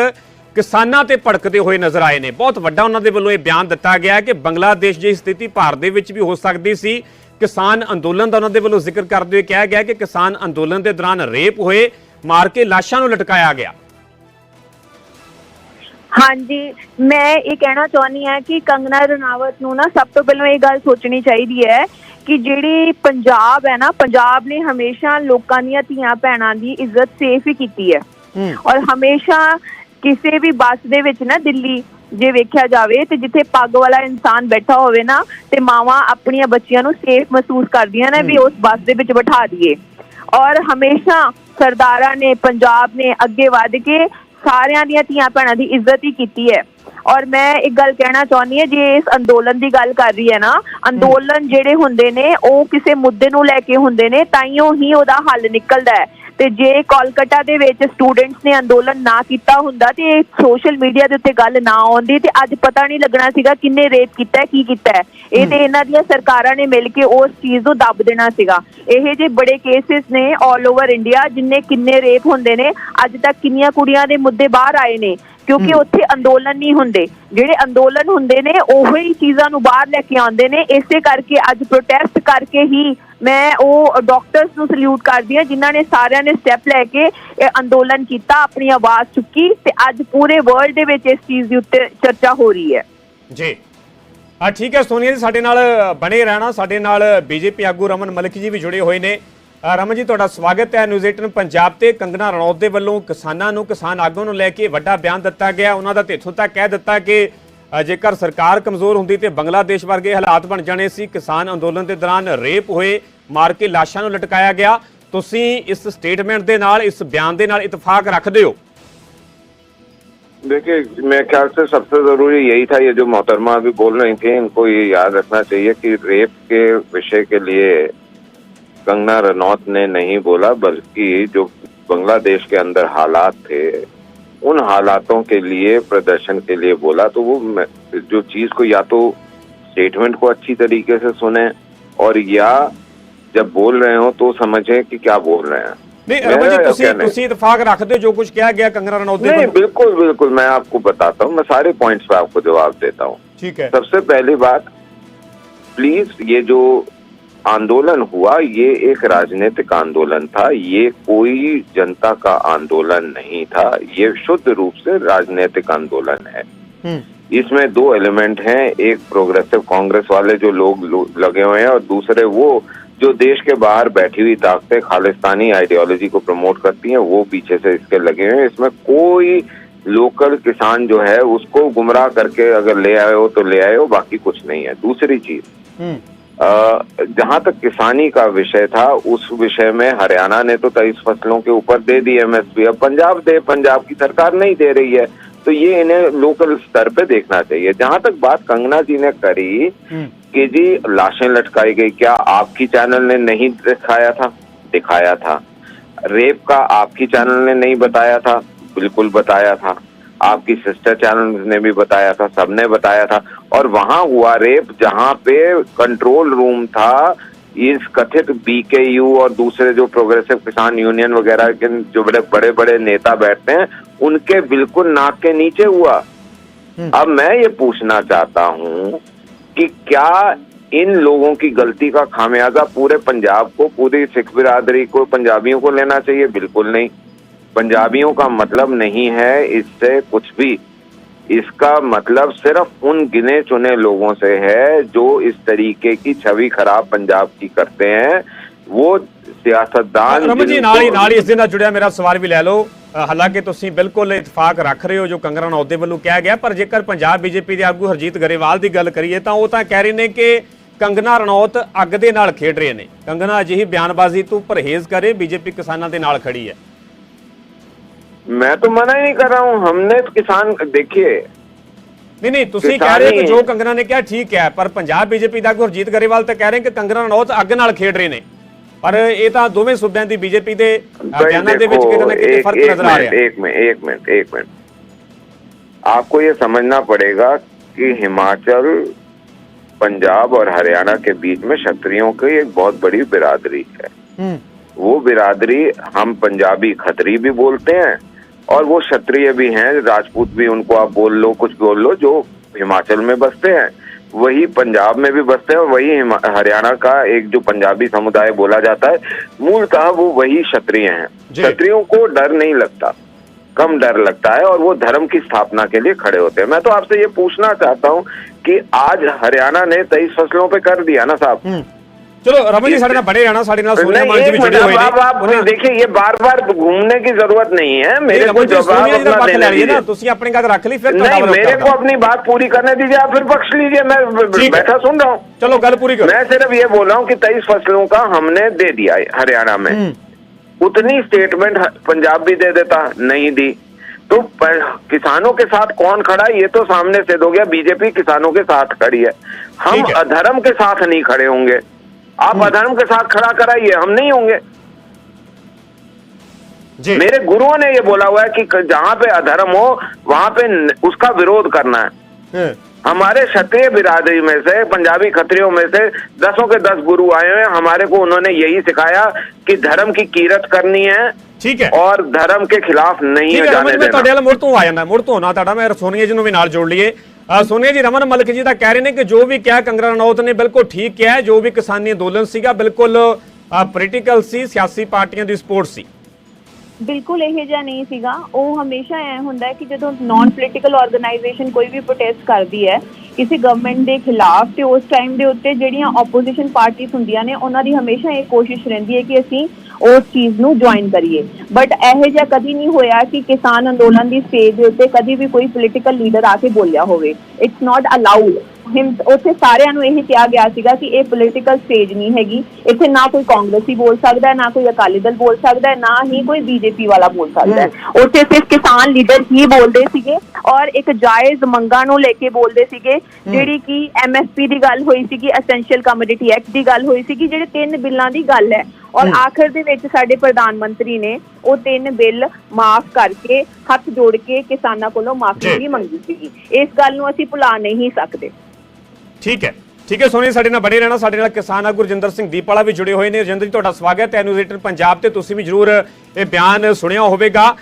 ਕਿਸਾਨਾਂ ਤੇ ਭੜਕਦੇ ਹੋਏ ਨਜ਼ਰ ਆਏ ਨੇ। ਬਹੁਤ ਵੱਡਾ ਉਹਨਾਂ ਦੇ ਵੱਲੋਂ ਇਹ ਬਿਆਨ ਦਿੱਤਾ ਗਿਆ ਹੈ ਕਿ ਬੰਗਲਾਦੇਸ਼ ਜਿਹੀ ਸਥਿਤੀ ਭਾਰਤ ਦੇ ਵਿੱਚ ਵੀ ਹੋ ਸਕਦੀ ਸੀ। ਕਿਸਾਨ ਅੰਦੋਲਨ ਦਾ ਉਹਨਾਂ ਦੇ ਵੱਲੋਂ ਜ਼ਿਕਰ ਕਰਦੇ ਹੋਏ ਕਿਹਾ ਗਿਆ ਕਿ ਕਿਸਾਨ ਅੰਦੋਲਨ ਦੇ ਦੌਰਾਨ ਰੇਪ ਹੋਏ ਮਾਰ ਕੇ ਲਾਸ਼ਾਂ ਨੂੰ ਲਟਕਾਇਆ ਗਿਆ। ਹਾਂਜੀ ਮੈਂ ਇਹ ਕਹਿਣਾ ਚਾਹੁੰਦੀ ਹਾਂ ਕਿ ਕੰਗਨਾ ਰਣਾਵਤ ਨੂੰ ਨਾ ਸਭ ਤੋਂ ਪਹਿਲਾਂ ਇਹ ਗੱਲ ਸੋਚਣੀ ਚਾਹੀਦੀ ਹੈ ਕਿ ਜਿਹੜੀ ਪੰਜਾਬ ਹੈ ਨਾ ਪੰਜਾਬ ਨੇ ਹਮੇਸ਼ਾ ਲੋਕਾਂ ਦੀਆਂ ਧੀਆਂ ਭੈਣਾਂ ਦੀ ਇੱਜ਼ਤ ਸੇਫ ਹੀ ਕੀਤੀ ਹੈ। ਔਰ ਹਮੇਸ਼ਾ ਕਿਸੇ ਵੀ ਬੱਸ ਦੇ ਵਿੱਚ ਨਾ ਦਿੱਲੀ ਜੇ ਵੇਖਿਆ ਜਾਵੇ ਤੇ ਜਿੱਥੇ ਪੱਗ ਵਾਲਾ ਇਨਸਾਨ ਬੈਠਾ ਹੋਵੇ ਨਾ ਤੇ ਮਾਵਾਂ ਆਪਣੀਆਂ ਬੱਚੀਆਂ ਨੂੰ ਸੇਫ ਮਹਿਸੂਸ ਕਰਦੀਆਂ ਨੇ ਵੀ ਉਸ ਬੱਸ ਦੇ ਵਿੱਚ ਬਿਠਾ ਦਈਏ। ਔਰ ਹਮੇਸ਼ਾ ਸਰਦਾਰਾਂ ਨੇ ਪੰਜਾਬ ਨੇ ਅੱਗੇ ਵੱਧ ਕੇ ਸਾਰਿਆਂ ਦੀਆਂ ਧੀਆਂ ਭੈਣਾਂ ਦੀ ਇੱਜ਼ਤ ਹੀ ਕੀਤੀ ਹੈ। ਔਰ ਮੈਂ ਇੱਕ ਗੱਲ ਕਹਿਣਾ ਚਾਹੁੰਦੀ ਹਾਂ ਜੇ ਇਸ ਅੰਦੋਲਨ ਦੀ ਗੱਲ ਕਰ ਰਹੀ ਹੈ ਨਾ ਅੰਦੋਲਨ ਜਿਹੜੇ ਹੁੰਦੇ ਨੇ ਉਹ ਕਿਸੇ ਮੁੱਦੇ ਨੂੰ ਲੈ ਕੇ ਹੁੰਦੇ ਨੇ ਤਾਈਓ ਹੀ ਉਹਦਾ ਹੱਲ ਨਿਕਲਦਾ ਹੈ। ਤੇ ਜੇ ਕੋਲਕਾਤਾ ਦੇ ਵਿੱਚ ਸਟੂਡੈਂਟਸ ਨੇ ਅੰਦੋਲਨ ਨਾ ਕੀਤਾ ਹੁੰਦਾ ਤੇ ਸੋਸ਼ਲ ਮੀਡੀਆ ਦੇ ਉੱਤੇ ਗੱਲ ਨਾ ਆਉਂਦੀ ਤੇ ਅੱਜ ਪਤਾ ਨਹੀਂ ਲੱਗਣਾ ਸੀਗਾ ਕਿੰਨੇ ਰੇਪ ਕੀਤਾ ਹੈ, ਕੀ ਕੀਤਾ ਹੈ। ਇਹ ਤੇ ਇਹਨਾਂ ਦੀਆਂ ਸਰਕਾਰਾਂ ਨੇ ਮਿਲ ਕੇ ਉਸ ਚੀਜ਼ ਨੂੰ ਦੱਬ ਦੇਣਾ ਸੀਗਾ। ਇਹ ਜੇ ਬੜੇ ਕੇਸਿਸ ਨੇ 올 ਓਵਰ ਇੰਡੀਆ ਜਿੰਨੇ ਕਿੰਨੇ ਰੇਪ ਹੁੰਦੇ ਨੇ ਅੱਜ ਤੱਕ ਕਿੰਨੀਆਂ ਕੁੜੀਆਂ ਦੇ ਮੁੱਦੇ ਬਾਹਰ ਆਏ ਨੇ। ਕਿਉਂਕਿ ਉੱਥੇ ਅੰਦੋਲਨ ਨਹੀਂ ਹੁੰਦੇ। ਜਿਹੜੇ ਅੰਦੋਲਨ ਹੁੰਦੇ ਨੇ ਉਹੋ ਹੀ ਚੀਜ਼ਾਂ ਨੂੰ ਬਾਹਰ ਲੈ ਕੇ ਆਉਂਦੇ ਨੇ। ਇਸੇ ਕਰਕੇ ਅੱਜ ਪ੍ਰੋਟੈਸਟ ਕਰਕੇ ਹੀ ਮੈਂ ਉਹ ਡਾਕਟਰਸ ਨੂੰ ਸਲੂਟ ਕਰਦੀ ਹਾਂ ਜਿਨ੍ਹਾਂ ਨੇ ਸਾਰਿਆਂ ਨੇ ਸਟੈਪ ਲੈ ਕੇ ਇਹ ਅੰਦੋਲਨ ਕੀਤਾ ਆਪਣੀ ਆਵਾਜ਼ ਚੁੱਕੀ ਤੇ ਅੱਜ ਪੂਰੇ ਵਰਲਡ ਦੇ ਵਿੱਚ ਇਸ ਚੀਜ਼ ਦੀ ਉੱਤੇ ਚਰਚਾ ਹੋ ਰਹੀ ਹੈ। ਜੀ। ਆ ਠੀਕ ਹੈ ਸੋਨੀਆ ਜੀ ਸਾਡੇ ਨਾਲ ਬਣੇ ਰਹਿਣਾ ਸਾਡੇ ਨਾਲ ਬੀਜੇਪੀ ਆਗੂ ਰਮਨ ਮਲਿਕ ਜੀ ਵੀ ਜੁੜੇ ਹੋਏ ਨੇ। ਰਮਨ ਜੀ ਤੁਹਾਡਾ ਸਵਾਗਤ ਹੈ ਨਿਊਜ਼ 18 ਪੰਜਾਬ ਤੇ ਕੰਗਨਾ ਰਣੌਤ ਦੇ ਵੱਲੋਂ ਕਿਸਾਨਾਂ ਨੂੰ ਕਿਸਾਨ ਆਗੂਆਂ ਨੂੰ ਲੈ ਕੇ ਵੱਡਾ ਬਿਆਨ ਦਿੱਤਾ ਗਿਆ ਉਹਨਾਂ ਦਾ ਤੇ ਇੱਥੋਂ ਤੱਕ ਕਹਿ ਦਿੱਤਾ ਕਿ ਅ, ਜੇਕਰ ਸਰਕਾਰ ਕਮਜ਼ੋਰ ਹੁੰਦੀ ਤੇ ਬੰਗਲਾਦੇਸ਼ ਵਰਗੇ ਹਾਲਾਤ ਬਣ ਜਾਣੇ ਸੀ ਕਿਸਾਨ ਅੰਦੋਲਨ ਦੇ ਦੌਰਾਨ ਰੇਪ ਹੋਏ ਮਾਰ ਕੇ ਲਾਸ਼ਾਂ ਨੂੰ ਲਟਕਾਇਆ ਗਿਆ ਤੁਸੀਂ ਇਸ ਸਟੇਟਮੈਂਟ ਦੇ ਨਾਲ ਇਸ ਬਿਆਨ ਦੇ ਨਾਲ ਇਤਫਾਕ ਰੱਖਦੇ ਹੋ देखिए मेरे ख्याल से सबसे जरूरी यही था ये जो मोहतरमा अभी बोल रही थी इनको ये याद रखना चाहिए कि रेप के विषय के लिए कंगना रनौत ने नहीं बोला बल्कि जो बांग्लादेश के अंदर हालात थे उन हालातों के लिए प्रदर्शन के लिए बोला तो वो जो चीज़ को या तो स्टेटमेंट को अच्छी तरीके से सुने और या जब बोल रहे हो तो समझें कि क्या बोल रहे हैं। जो कुछ गया रनौत बिल्कुल बिल्कुल मैं आपको बताता हूँ मैं सारे पॉइंट्स पे आपको जवाब देता हूँ। सबसे पहली बात प्लीज़ ये जो आंदोलन हुआ ये एक राजनीतिक आंदोलन था ये कोई जनता का आंदोलन नहीं था ये शुद्ध रूप से राजनीतिक आंदोलन है। इसमें दो एलिमेंट हैं एक प्रोग्रेसिव कांग्रेस वाले जो लोग लो- लगे हुए हैं और दूसरे वो जो देश के बाहर बैठी हुई ताकतें खालिस्तानी आइडियोलॉजी को प्रमोट करती हैं वो पीछे से इसके लगे हुए हैं। इसमें कोई लोकल किसान जो है उसको गुमराह करके अगर ले आए हो तो ले आए हो बाकी कुछ नहीं है। दूसरी चीज़ ਹੂੰ जहाँ तक किसानी का विषय था उस विषय में हरियाणा ने तो तेईस फ़सलों के ऊपर दे दी एमएसपी अब पंजाब दे पंजाब की सरकार नहीं दे रही है। तो ये इन्हें लोकल स्तर पे देखना चाहिए। जहाँ तक बात कंगना जी ने करी हम्म। कि जी लाशें लटकाई गई क्या आपकी चैनल ने नहीं दिखाया था? दिखाया था। रेप का आपकी चैनल ने नहीं बताया था? बिल्कुल बताया था। आपकी सिस्टर चैनल ने भी बताया था सबने बताया था। और वहाँ हुआ रेप जहाँ पे कंट्रोल रूम था इस कथित बीकेयू और दूसरे जो प्रोग्रेसिव किसान यूनियन वगैरह के जो बड़े बड़े बड़े नेता बैठते हैं उनके बिल्कुल नाक के नीचे हुआ। अब मैं ये पूछना चाहता हूँ कि क्या इन लोगों की गलती का खामियाजा पूरे पंजाब को पूरी सिख बिरादरी को पंजाबियों को लेना चाहिए? बिल्कुल नहीं। पंजाबियों का मतलब नहीं है इससे कुछ भी इसका मतलब सिर्फ उन गिने चुने लोगों से है जो इस तरीके की छवि खराब पंजाब की करते हैं वो सियासतदान ਰਮਨ ਜੀ जिनको- ਨਾਲ ਹੀ ਨਾਲ ਹੀ ਇਸ ਦੇ ਨਾਲ ਜੁੜਿਆ ਮੇਰਾ ਸਵਾਲ ਵੀ ਲੈ ਲਓ ਅ, ਹਾਲਾਂਕਿ ਤੁਸੀਂ ਬਿਲਕੁਲ ਇਤਫਾਕ ਰੱਖ ਰਹੇ ਹੋ ਜੋ ਕੰਗਨਾ ਰਣੌਤ ਦੇ ਵੱਲੋਂ ਕਿਹਾ ਗਿਆ ਪਰ ਜੇਕਰ ਪੰਜਾਬ ਬੀਜੇਪੀ ਦੇ ਆਗੂ ਹਰਜੀਤ ਗਰੇਵਾਲ ਦੀ ਗੱਲ ਕਰੀਏ ਤਾਂ ਉਹ ਤਾਂ ਕਹਿ ਰਹੇ ਨੇ ਕਿ ਕੰਗਨਾ ਰਣੌਤ ਅੱਗ ਦੇ ਨਾਲ ਖੇਡ ਰਹੇ ਨੇ ਕੰਗਨਾ ਅਜਿਹੀ ਬਿਆਨਬਾਜ਼ੀ ਤੋਂ ਪਰਹੇਜ਼ ਕਰੇ ਬੀਜੇਪੀ ਕਿਸਾਨਾਂ ਦੇ ਨਾਲ ਖੜੀ ਹੈ मैं तो मना ही नहीं कर रहा हूँ हमने तो किसान देखिए ਨਹੀਂ ਨਹੀਂ ਤੁਸੀਂ ਕਹਿ ਰਹੇ ਹੋ ਕਿ ਕਿਸਾਨੀ- ਜੋ ਕੰਗਨਾ ਨੇ ਕਿਹਾ ਠੀਕ ਹੈ ਪਰ ਪੰਜਾਬ ਬੀਜੇਪੀ ਦਾ ਆਗੂ ਹਰਜੀਤ ਗਰੇਵਾਲ ਤਾਂ ਕਹਿ ਰਹੇ ਕਿ ਕੰਗਨਾ ਰਣੌਤ ਅੱਗ ਨਾਲ ਖੇਡ ਰਹੇ ਨੇ ਪਰ ਇਹ ਤਾਂ ਦੋਵੇਂ ਸੂਬਿਆਂ ਦੀ ਬੀਜੇਪੀ ਦੇ ਅ, भाई ਬਿਆਨਾਂ ਦੇ ਵਿੱਚ देखो, ਕਿਤੇ ਨਾ ਕਿਤੇ एक- ਫਰਕ एक ਨਜ਼ਰ ਆ मिनट, ਰਿਹਾ एक मिनट एक मिनट एक मिनट आपको ये समझना पड़ेगा कि हिमाचल पंजाब और हरियाणा के बीच में क्षत्रियों की एक बहुत बड़ी बिरादरी है ਹੂੰ वो बिरादरी हम पंजाबी खतरी भी बोलते हैं और वो क्षत्रिय भी हैं राजपूत भी उनको आप बोल लो कुछ बोल लो जो हिमाचल में बसते हैं वही पंजाब में भी बसते हैं और वही हरियाणा का एक जो पंजाबी समुदाय बोला जाता है मूलतः वो वही क्षत्रिय हैं। क्षत्रियों को डर नहीं लगता कम डर लगता है और वो धर्म की स्थापना के लिए खड़े होते हैं। मैं तो आपसे ये पूछना चाहता हूँ कि आज हरियाणा ने तेईस फ़सलों पे कर दिया ना साहब? ਹੂੰ ਚਲੋ ਰਮਨ ਜੀ ਸਾਡੇ ਨਾਲ ਬੜੇ ਰਹਿਣਾ ਸਾਡੇ ਨਾਲ ਸੋਨੀਆ नहीं, ਮਾਨ ਜੀ ਵੀ एक ਜੁੜੇ मिनट, ਹੋਏ अब आप आप ਉਹਨਾਂ- देखिए ये बार बार घूमने की जरूरत नहीं है मेरे को ਰਮਨ ਜੀ जवाब ਸੋਨੀਆ ਜੀ ਦਾ अपना ਪੱਖ ਲੈ देने ਲਈਏ ਨਾ दीजिए ਤੁਸੀਂ ਆਪਣੀ ਗੱਲ ਰੱਖ ਲਈ ਫਿਰ ਤੁਹਾਡਾ नहीं ਵਿਰੋਧ मेरे ਕਰਦਾ। को अपनी बात पूरी करने दीजिए आप फिर बख्श लीजिए मैं ठीक है। बैठा सुन रहा हूँ ਚਲੋ ਗੱਲ ਪੂਰੀ ਕਰੋ मैं सिर्फ ये बोल रहा हूँ कि तेईस फसलों का हमने दे दिया है हरियाणा में हम्म। उतनी स्टेटमेंट ह- पंजाब भी दे देता नहीं दी तो प- किसानों के साथ कौन खड़ा है ये तो सामने से हो गया बीजेपी किसानों के साथ खड़ी है हम ठीक है। अधर्म के साथ नहीं खड़े होंगे आप अधर्म के साथ खड़ा कराइए हम नहीं होंगे। जी। मेरे गुरुओं ने ये बोला हुआ है कि जहाँ पे अधर्म हो वहाँ पे उसका विरोध करना है। ਹਾਂ हमारे क्षत्रिय बिरादरी में से पंजाबी खत्रियों में से दसों के दस गुरु आए हुए हैं हमारे को उन्होंने यही सिखाया कि धर्म की कीरत करनी है ਠੀਕ ਹੈ और धर्म के खिलाफ नहीं ਠੀਕ ਹੈ जाने ਰਮਨ ਜੀ ਮੈਂ देना ਤੁਹਾਡੇ ਵੱਲ ਮੁੜ ਤੋਂ ਆ ਜਾਂਦਾ ਮੁੜ ਤੋਂ ਨਾ ਤੁਹਾਡਾ ਮੈਂ ਸੋਨੀਆ ਜੀ ਨੂੰ ਵੀ ਨਾਲ ਜੋੜ ਲਈਏ ਅ, ਸੋਨੀਆ ਜੀ ਰਮਨ ਮਲਕ ਜੀ ਤਾਂ ਕਹਿ ਰਹੇ ਨੇ ਕਿ ਜੋ ਵੀ ਕਿਹਾ ਕੰਗਰਾ ਰਣੌਤ ਨੇ ਬਿਲਕੁਲ ਠੀਕ ਕਿਹਾ ਹੈ। ਜੋ ਵੀ ਕਿਸਾਨੀ ਅੰਦੋਲਨ ਸੀਗਾ ਬਿਲਕੁਲ ਪੋਲੀਟੀਕਲ ਸੀ ਸਿਆਸੀ ਪਾਰਟੀਆਂ ਦੀ ਸਪੋਰਟ ਸੀ ਬਿਲਕੁਲ ਇਹ ਜਿਹਾ ਨਹੀਂ ਸੀਗਾ। ਉਹ ਹਮੇਸ਼ਾ ਐ ਹੁੰਦਾ ਕਿ ਜਦੋਂ ਨਾਨ ਪੋਲੀਟੀਕਲ ਆਰਗੇਨਾਈਜੇਸ਼ਨ ਕੋਈ ਵੀ ਪ੍ਰੋਟੈਸਟ ਕਰਦੀ ਹੈ, ਕਿਸੇ ਗਵਰਨਮੈਂਟ ਦੇ ਖਿਲਾਫ ਤੇ ਉਸ ਟਾਈਮ ਦੇ ਉੱਤੇ ਜਿਹੜੀਆਂ ਆਪੋਜੀਸ਼ਨ ਪਾਰਟੀਆਂ ਹੁੰਦੀਆਂ ਨੇ, ਉਹਨਾਂ ਦੀ ਹਮੇਸ਼ਾ ਇਹ ਕੋਸ਼ਿਸ਼ ਰਹਿੰਦੀ ਹੈ ਕਿ ਅਸੀਂ ਉਸ ਚੀਜ਼ ਨੂੰ ਜੁਆਇਨ ਕਰੀਏ। ਬਟ ਇਹੋ ਜਿਹਾ ਕਦੀ ਨਹੀਂ ਹੋਇਆ ਕਿ ਕਿਸਾਨ ਅੰਦੋਲਨ ਦੀ ਸਟੇਜ ਦੇ ਉੱਤੇ ਕਦੀ ਵੀ ਕੋਈ ਪੋਲੀਟੀਕਲ ਲੀਡਰ ਆ ਕੇ ਬੋਲਿਆ ਹੋਵੇ। ਇਟਸ ਨਾਟ ਅਲਾਊਡ ਹਿਮ ਉੱਥੇ ਸਾਰਿਆਂ ਨੂੰ ਇਹ ਕਿਹਾ ਗਿਆ ਸੀਗਾ ਕਿ ਇਹ ਪੋਲੀਟੀਕਲ ਸਟੇਜ ਨਹੀਂ ਹੈਗੀ। ਇੱਥੇ ਨਾ ਕੋਈ ਕਾਂਗਰਸੀ ਬੋਲ ਸਕਦਾ ਹੈ ਨਾ ਕੋਈ ਅਕਾਲੀ ਦਲ ਬੋਲ ਸਕਦਾ ਹੈ ਨਾ ਹੀ ਕੋਈ ਬੀਜੇਪੀ ਵਾਲਾ ਬੋਲ ਸਕਦਾ। ਹੈ। ਉੱਥੇ ਸਿਰਫ ਕਿਸਾਨ ਲੀਡਰ ਹੀ ਬੋਲਦੇ ਸੀਗੇ ਔਰ ਇੱਕ ਜਾਇਜ਼ ਮੰਗਾਂ ਨੂੰ ਲੈ ਕੇ ਬੋਲਦੇ ਸੀਗੇ ਜਿਹੜੀ ਕਿ ਐਮਐਸਪੀ ਦੀ ਗੱਲ ਹੋਈ ਸੀਗੀ ਐਸੈਂਸ਼ੀਅਲ ਕਮੋਡਿਟੀ ਐਕਟ ਦੀ ਗੱਲ ਹੋਈ ਸੀਗੀ ਜਿਹੜੇ ਤਿੰਨ ਬਿੱਲਾਂ ਦੀ ਗੱਲ ਹੈ। ਔਰ ਆਖਰ ਦੇ ਵਿੱਚ ਸਾਡੇ ਪ੍ਰਧਾਨ ਮੰਤਰੀ ਨੇ ਉਹ ਤਿੰਨ ਬਿੱਲ ਮਾਫ ਕਰਕੇ ਹੱਥ ਜੋੜ ਕੇ ਕਿਸਾਨਾਂ ਕੋਲੋਂ ਮਾਫੀ। ਵੀ ਮੰਗੀ ਸੀਗੀ। ਇਸ ਗੱਲ ਨੂੰ ਅਸੀਂ ਭੁਲਾ ਨਹੀਂ ਸਕਦੇ। ਠੀਕ ਹੈ। ਠੀਕ ਹੈ ਸੋਨੀ, ਸਾਡੇ ਨਾਲ ਬਣੇ ਰਹਿਣਾ। ਸਾਡੇ ਨਾਲ ਕਿਸਾਨ ਆਗੂ ਰਜਿੰਦਰ ਸਿੰਘ ਦੀਪਾਲਾ ਵੀ ਜੁੜੇ ਹੋਏ ਨੇ। ਰਜਿੰਦਰ ਜੀ, ਤੁਹਾਡਾ ਸਵਾਗਤ ਹੈ। ਨਿਊਜ਼ 18 ਪੰਜਾਬ ਤੇ ਤੁਸੀਂ ਵੀ ਜਰੂਰ ਇਹ ਬਿਆਨ ਸੁਣਿਆ ਹੋਵੇਗਾ।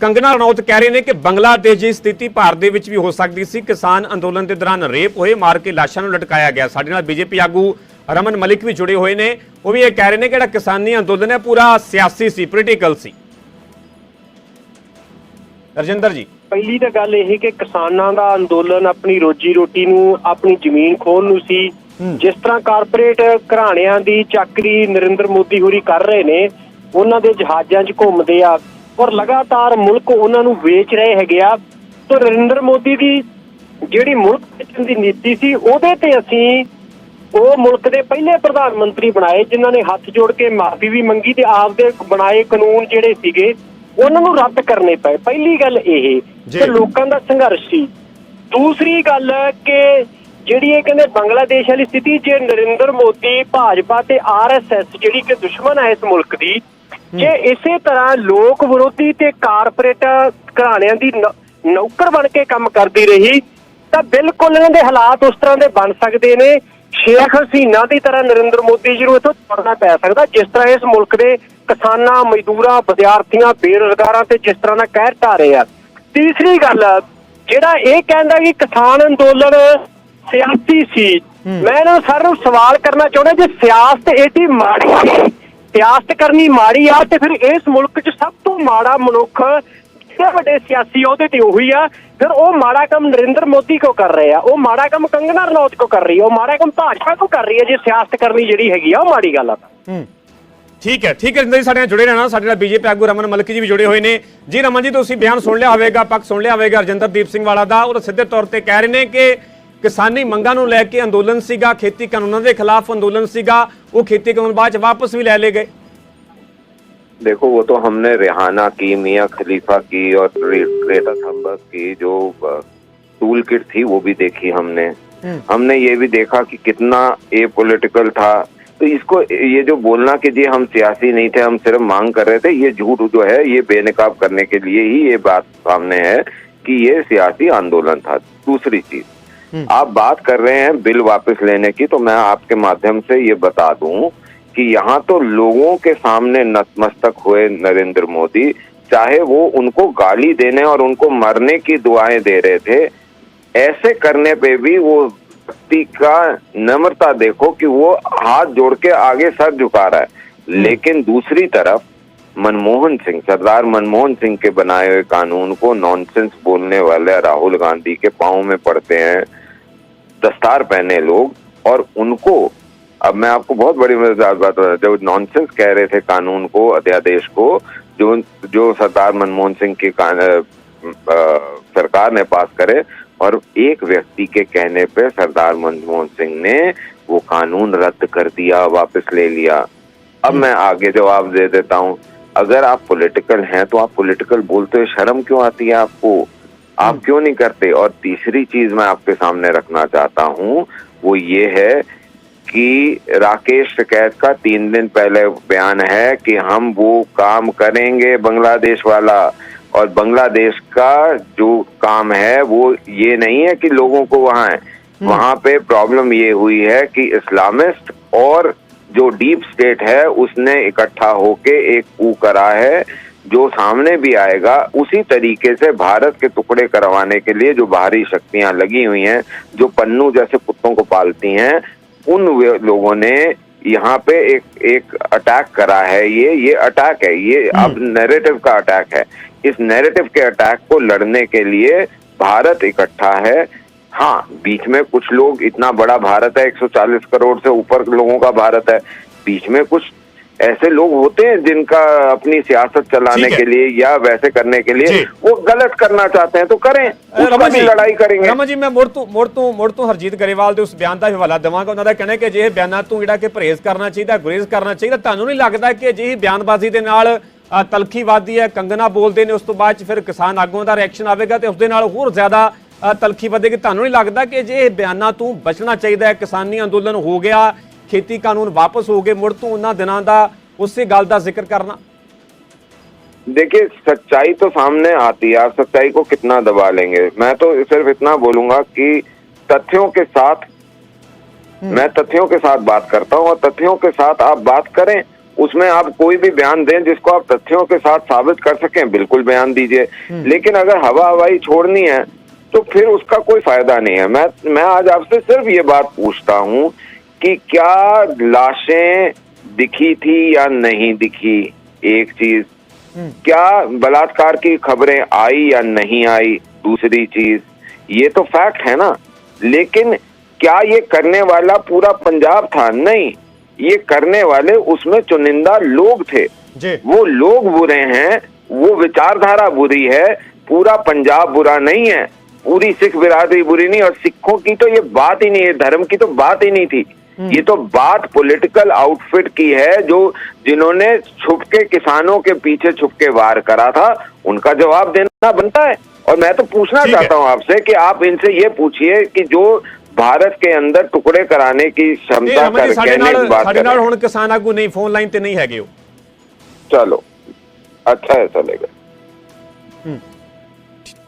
ਕੰਗਨਾ ਰਣੌਤ ਕਹਿ ਰਹੇ ਨੇ ਕਿ ਬੰਗਲਾਦੇਸ਼ ਦੀ ਸਥਿਤੀ ਭਾਰਤ ਦੇ ਵਿੱਚ ਵੀ ਹੋ ਸਕਦੀ ਸੀ। ਕਿਸਾਨ ਅੰਦੋਲਨ ਦੇ ਦੌਰਾਨ ਰੇਪ ਹੋਏ ਮਾਰ ਕੇ ਲਾਸ਼ਾਂ ਨੂੰ ਲਟਕਾਇਆ ਗਿਆ। ਸਾਡੇ ਨਾਲ ਬੀਜੇਪੀ ਆਗੂ ਰਮਨ ਮਲਿਕ ਵੀ ਜੁੜੇ ਹੋਏ ਨੇ। ਉਹ ਵੀ ਇਹ ਕਹਿ ਰਹੇ ਨੇ ਕਿ ਜਿਹੜਾ ਕਿਸਾਨੀ ਅੰਦੋਲਨ ਹੈ, ਪੂਰਾ ਸਿਆਸੀ ਸੀ ਪੋਲੀਟੀਕਲ ਸੀ। ਰਜਿੰਦਰ ਜੀ। ਪਹਿਲੀ ਤਾਂ ਗੱਲ ਇਹ ਕਿ ਕਿਸਾਨਾਂ ਦਾ ਅੰਦੋਲਨ ਆਪਣੀ ਰੋਜੀ ਰੋਟੀ ਨੂੰ ਆਪਣੀ ਜ਼ਮੀਨ ਖੋਣ ਨੂੰ ਸੀ। ਜਿਸ ਤਰ੍ਹਾਂ ਕਾਰਪੋਰੇਟ ਘਰਾਣਿਆਂ ਦੀ ਚਾਕਰੀ ਨਰਿੰਦਰ ਮੋਦੀ ਹੋਰੀ ਕਰ ਰਹੇ ਨੇ ਉਹਨਾਂ ਦੇ ਜਹਾਜ਼ਾਂ 'ਚ ਘੁੰਮਦੇ ਆ। ਔਰ ਲਗਾਤਾਰ ਮੁਲਕ ਉਹਨਾਂ ਨੂੰ ਵੇਚ ਰਹੇ ਹੈਗੇ ਆ। ਤਾਂ ਨਰਿੰਦਰ ਮੋਦੀ ਦੀ ਜਿਹੜੀ ਮੁਲਕ ਵੇਚਣ ਦੀ ਨੀਤੀ ਸੀ ਉਹਦੇ ਤੇ ਅਸੀਂ ਉਹ ਮੁਲਕ ਦੇ ਪਹਿਲੇ ਪ੍ਰਧਾਨ ਮੰਤਰੀ ਬਣਾਏ ਜਿਨ੍ਹਾਂ ਨੇ ਹੱਥ ਜੋੜ ਕੇ ਮਾਫੀ ਵੀ ਮੰਗੀ ਤੇ ਆਪਦੇ ਬਣਾਏ ਕਾਨੂੰਨ ਜਿਹੜੇ ਸੀਗੇ ਉਹਨਾਂ ਨੂੰ ਰੱਦ ਕਰਨੇ ਪਏ। ਪਹਿਲੀ ਗੱਲ ਇਹ। ਕਿ ਲੋਕਾਂ ਦਾ ਸੰਘਰਸ਼ ਸੀ। ਦੂਸਰੀ ਗੱਲ ਕਿ ਜਿਹੜੀ ਇਹ ਕਹਿੰਦੇ ਬੰਗਲਾਦੇਸ਼ ਵਾਲੀ ਸਥਿਤੀ ਜੇ ਨਰਿੰਦਰ ਮੋਦੀ ਭਾਜਪਾ ਤੇ ਆਰਐਸਐਸ ਜਿਹੜੀ ਕਿ ਦੁਸ਼ਮਣ ਹੈ ਇਸ ਮੁਲਕ ਦੀ ਜੇ ਇਸੇ ਤਰ੍ਹਾਂ ਲੋਕ ਵਿਰੋਧੀ ਤੇ ਕਾਰਪੋਰੇਟ ਘਰਾਣਿਆਂ ਦੀ ਨੌਕਰ ਬਣ ਕੇ ਕੰਮ ਕਰਦੀ ਰਹੀ ਤਾਂ ਬਿਲਕੁਲ ਇਹਨਾਂ ਦੇ ਹਾਲਾਤ ਉਸ ਤਰ੍ਹਾਂ ਦੇ ਬਣ ਸਕਦੇ ਨੇ। ਸ਼ੇਖ ਹਸੀਨਾ ਦੀ ਤਰ੍ਹਾਂ ਨਰਿੰਦਰ ਮੋਦੀ ਜੀ ਨੂੰ ਇਥੋਂ ਤੁਰਨਾ ਪੈ ਸਕਦਾ ਜਿਸ ਤਰ੍ਹਾਂ ਇਸ ਮੁਲਕ ਦੇ ਕਿਸਾਨਾਂ ਮਜ਼ਦੂਰਾਂ ਵਿਦਿਆਰਥੀਆਂ ਬੇਰੁਜ਼ਗਾਰਾਂ ਤੇ ਜਿਸ ਤਰ੍ਹਾਂ ਦਾ ਕਹਿਰ ਢਾ ਰਹੇ ਆ। ਤੀਸਰੀ ਗੱਲ ਜਿਹੜਾ ਇਹ ਕਹਿੰਦਾ ਕਿ ਕਿਸਾਨ ਅੰਦੋਲਨ ਸਿਆਸੀ ਸੀ ਮੈਂ ਇਹਨਾਂ ਨੂੰ ਸਾਰਿਆਂ ਨੂੰ ਸਵਾਲ ਕਰਨਾ ਚਾਹੁੰਦਾ ਜੇ ਸਿਆਸਤ ਏਡੀ ਮਾੜੀ ਸੀ ਸਿਆਸਤ ਕਰਨੀ ਮਾੜੀ ਆ ਤੇ ਫਿਰ ਇਸ ਮੁਲਕ 'ਚ ਸਭ ਤੋਂ ਮਾੜਾ ਮਨੁੱਖ ਜਿਹੜੇ ਵੱਡੇ ਸਿਆਸੀ ਉਹਦੇ ਤੇ ਉਹੀ ਆ। ਫਿਰ ਉਹ ਮਾੜਾ ਕੰਮ ਨਰਿੰਦਰ ਮੋਦੀ ਕੋ ਕਰ ਰਹੇ ਆ। ਉਹ ਮਾੜਾ ਕੰਮ ਕੰਗਨਾ ਰਣੌਤ ਕੋ ਕਰ ਰਹੀ ਆ। ਉਹ ਮਾੜਾ ਕੰਮ ਭਾਜਪਾ ਕੋ ਕਰ ਰਹੀ ਆ, ਜੇ ਸਿਆਸਤ ਕਰਨੀ ਜਿਹੜੀ ਹੈਗੀ ਆ, ਉਹ ਮਾੜੀ ਗੱਲ ਆ। ਹੂੰ। ਠੀਕ ਹੈ ਠੀਕ ਹੈ ਜਿੰਦਰ ਜੀ ਸਾਡੇ ਨਾਲ ਜੁੜੇ ਰਹਿਣਾ। ਸਾਡੇ ਨਾਲ ਬੀਜੇਪੀ ਆਗੂ ਰਮਨ ਮਲਕ ਜੀ ਵੀ ਜੁੜੇ ਹੋਏ ਨੇ। ਜੀ ਰਮਨ ਜੀ, ਤੁਸੀਂ ਬਿਆਨ ਸੁਣ ਲਿਆ ਹੋਵੇਗਾ, ਪੱਖ ਸੁਣ ਲਿਆ ਹੋਵੇਗਾ ਰਜਿੰਦਰਦੀਪ ਸਿੰਘ ਵਾਲਾ ਦਾ। ਉਹ ਸਿੱਧੇ ਤੌਰ ਤੇ ਕਹਿ ਰਹੇ ਨੇ ਕਿ ਕਿਸਾਨੀ ਮੰਗਾਂ ਨੂੰ ਲੈ ਕੇ ਅੰਦੋਲਨ ਸੀਗਾ, ਖੇਤੀ ਕਾਨੂੰਨਾਂ ਦੇ ਖਿਲਾਫ ਅੰਦੋਲਨ ਸੀਗਾ। ਉਹ ਖੇਤੀ ਕਾਨੂੰਨ ਬਾਅਦ ਚ ਵਾਪਸ ਵੀ ਲੈ ਲਏ ਗਏ। देखो वो तो हमने रेहाना की मियाँ खलीफा की और ग्रेटा थम्बस की जो टूल किट थी वो भी देखी हमने। हमने ये भी देखा कि कितना ए पॉलिटिकल था। तो इसको ये जो बोलना कि जी हम सियासी नहीं थे हम सिर्फ़ मांग कर रहे थे ये झूठ जो है ये बेनकाब करने के लिए ही ये बात सामने है कि ये सियासी आंदोलन था। दूसरी चीज़ आप बात कर रहे हैं बिल वापस लेने की तो मैं आपके माध्यम से ये बता दूँ कि यहाँ तो लोगों के सामने नतमस्तक हुए नरेंद्र मोदी चाहे वो उनको गाली देने और उनको मरने की दुआएँ दे रहे थे ऐसे करने पे भी वो व्यक्ति का नम्रता देखो कि वो हाथ जोड़ के आगे सर झुका रहा है। लेकिन दूसरी तरफ़ मनमोहन सिंह सरदार मनमोहन सिंह के बनाए हुए कानून को नॉनसेंस बोलने वाले राहुल गांधी के पाँव में पड़ते हैं दस्तार पहने लोग और उनको अब मैं आपको बहुत बड़ी मज़ेदार बात बता जो नॉनसेंस कह रहे थे कानून को अध्यादेश को जो जो सरदार मनमोहन सिंह की अ, सरकार ने पास करे और एक व्यक्ति के कहने पे सरदार मनमोहन सिंह ने वो कानून रद्द कर दिया वापस ले लिया। अब मैं आगे जवाब दे देता हूँ। अगर आप पॉलिटिकल हैं तो आप पॉलिटिकल बोलते हुए शर्म क्यों आती है आपको? आप क्यों नहीं करते? और तीसरी चीज़ मैं आपके सामने रखना चाहता हूँ वो ये है कि राकेश टिकैत का तीन दिन पहले बयान है कि हम वो काम करेंगे बांग्लादेश वाला। और बांग्लादेश का जो काम है वो ये नहीं है कि लोगों को वहाँ है। वहाँ पे प्रॉब्लम ये हुई है कि इस्लामिस्ट और जो डीप स्टेट है उसने इकट्ठा होके एक कू करा है जो सामने भी आएगा उसी तरीके से भारत के टुकड़े करवाने के लिए जो बाहरी शक्तियाँ लगी हुई हैं जो पन्नू जैसे कुत्तों को पालती हैं उन लोगों ने यहाँ पे एक एक अटैक करा है ये ये अटैक है ये अब नैरेटिव का अटैक है। इस नैरेटिव के अटैक को लड़ने के लिए भारत इकट्ठा है। हाँ बीच में कुछ लोग इतना बड़ा भारत है 140 करोड़ से ऊपर लोगों का भारत है। बीच में कुछ ऐसे लोग होते हैं जिनका अपनी सियासत चलाने के लिए या वैसे करने के लिए वो गलत करना ਚਾਹਤੇ ਹੈ ਤਾਂ ਕਰੇ ਉਹਨਾਂ ਦੀ ਲੜਾਈ ਕਰेंगे ਰਮਨ ਜੀ ਮੈਂ ਮੁਰਤੂ ਮੁਰਤੂ ਮੁਰਤੂ ਹਰਜੀਤ ਗਰੇਵਾਲ ਦੇ ਉਸ ਬਿਆਨ ਦਾ ਹਵਾਲਾ ਦਵਾਂਗਾ ਉਹਨਾਂ ਦਾ ਕਹਿਣਾ ਕਿ ਅਜਿਹੇ ਬਿਆਨਾਂ ਤੋਂ ਜਿਹੜਾ ਕਿ ਪਰਹੇਜ਼ ਕਰਨਾ ਚਾਹੀਦਾ ਗੁਰੇਜ਼ ਕਰਨਾ ਚਾਹੀਦਾ ਤੁਹਾਨੂੰ ਨਹੀਂ ਲੱਗਦਾ ਕਿ ਅਜਿਹੀ ਬਿਆਨਬਾਜ਼ੀ ਦੇ ਨਾਲ ਤਲਖੀ ਵਾਦੀ ਹੈ ਕੰਗਨਾ ਬੋਲਦੇ ਨੇ ਉਸ ਤੋਂ ਬਾਅਦ ਫਿਰ ਕਿਸਾਨ ਆਗੂਆਂ ਦਾ ਰਿਐਕਸ਼ਨ ਆਵੇਗਾ ਤੇ ਉਸ ਦੇ ਨਾਲ ਹੋਰ ਜ਼ਿਆਦਾ ਤਲਖੀ ਵਧੇਗੀ। ਤੁਹਾਨੂੰ ਨਹੀਂ ਲੱਗਦਾ ਕਿ ਜੇ ਬਿਆਨਾਂ ਤੋਂ ਬਚਣਾ ਚਾਹੀਦਾ ਹੈ? ਕਿਸਾਨੀ ਅੰਦੋਲਨ ਹੋ ਗਿਆ ਖੇਤੀ ਕਾਨੂੰਨ ਵਾਪਸ ਹੋ ਗਏ ਮੁੜ ਤੋਂ ਉਹਨਾਂ ਦਿਨਾਂ ਦਾ ਉਸੇ ਗੱਲ ਦਾ ਜ਼ਿਕਰ ਕਰਨਾ देखिए सच्चाई तो सामने आती है आप सच्चाई को कितना दबा लेंगे मैं तो सिर्फ इतना बोलूंगा कि तथ्यों के साथ मैं तथ्यों के साथ बात करता हूं और तथ्यों के साथ आप बात करें उसमें आप कोई भी बयान दें जिसको आप तथ्यों के साथ साबित कर सकें बिल्कुल बयान दीजिए लेकिन अगर हवा हवाई छोड़नी है तो फिर उसका कोई फायदा नहीं है मैं मैं आज आपसे सिर्फ ये बात पूछता हूं कि क्या लाशें दिखी थी या नहीं दिखी? एक चीज़। क्या बलात्कार की खबरें आई या नहीं आई? दूसरी चीज़। ये तो फैक्ट है ना। लेकिन क्या ये करने वाला पूरा पंजाब था? नहीं। ये करने वाले उसमें चुनिंदा लोग थे। वो लोग बुरे हैं वो विचारधारा बुरी है पूरा पंजाब बुरा नहीं है। पूरी सिख बिरादरी बुरी नहीं और सिखों की तो ये बात ही नहीं है धर्म की तो बात ही नहीं थी। ये तो बात पॉलिटिकल आउटफिट की है जो जिन्होंने छुपके किसानों के पीछे छुपके वार करा था उनका जवाब देना बनता है। और मैं तो पूछना चाहता हूँ आपसे कि आप इनसे ये पूछिए कि जो भारत के अंदर टुकड़े कराने की क्षमता किसान नहीं फ़ोन लाइन नहीं है चलो। अच्छा है चलेगा।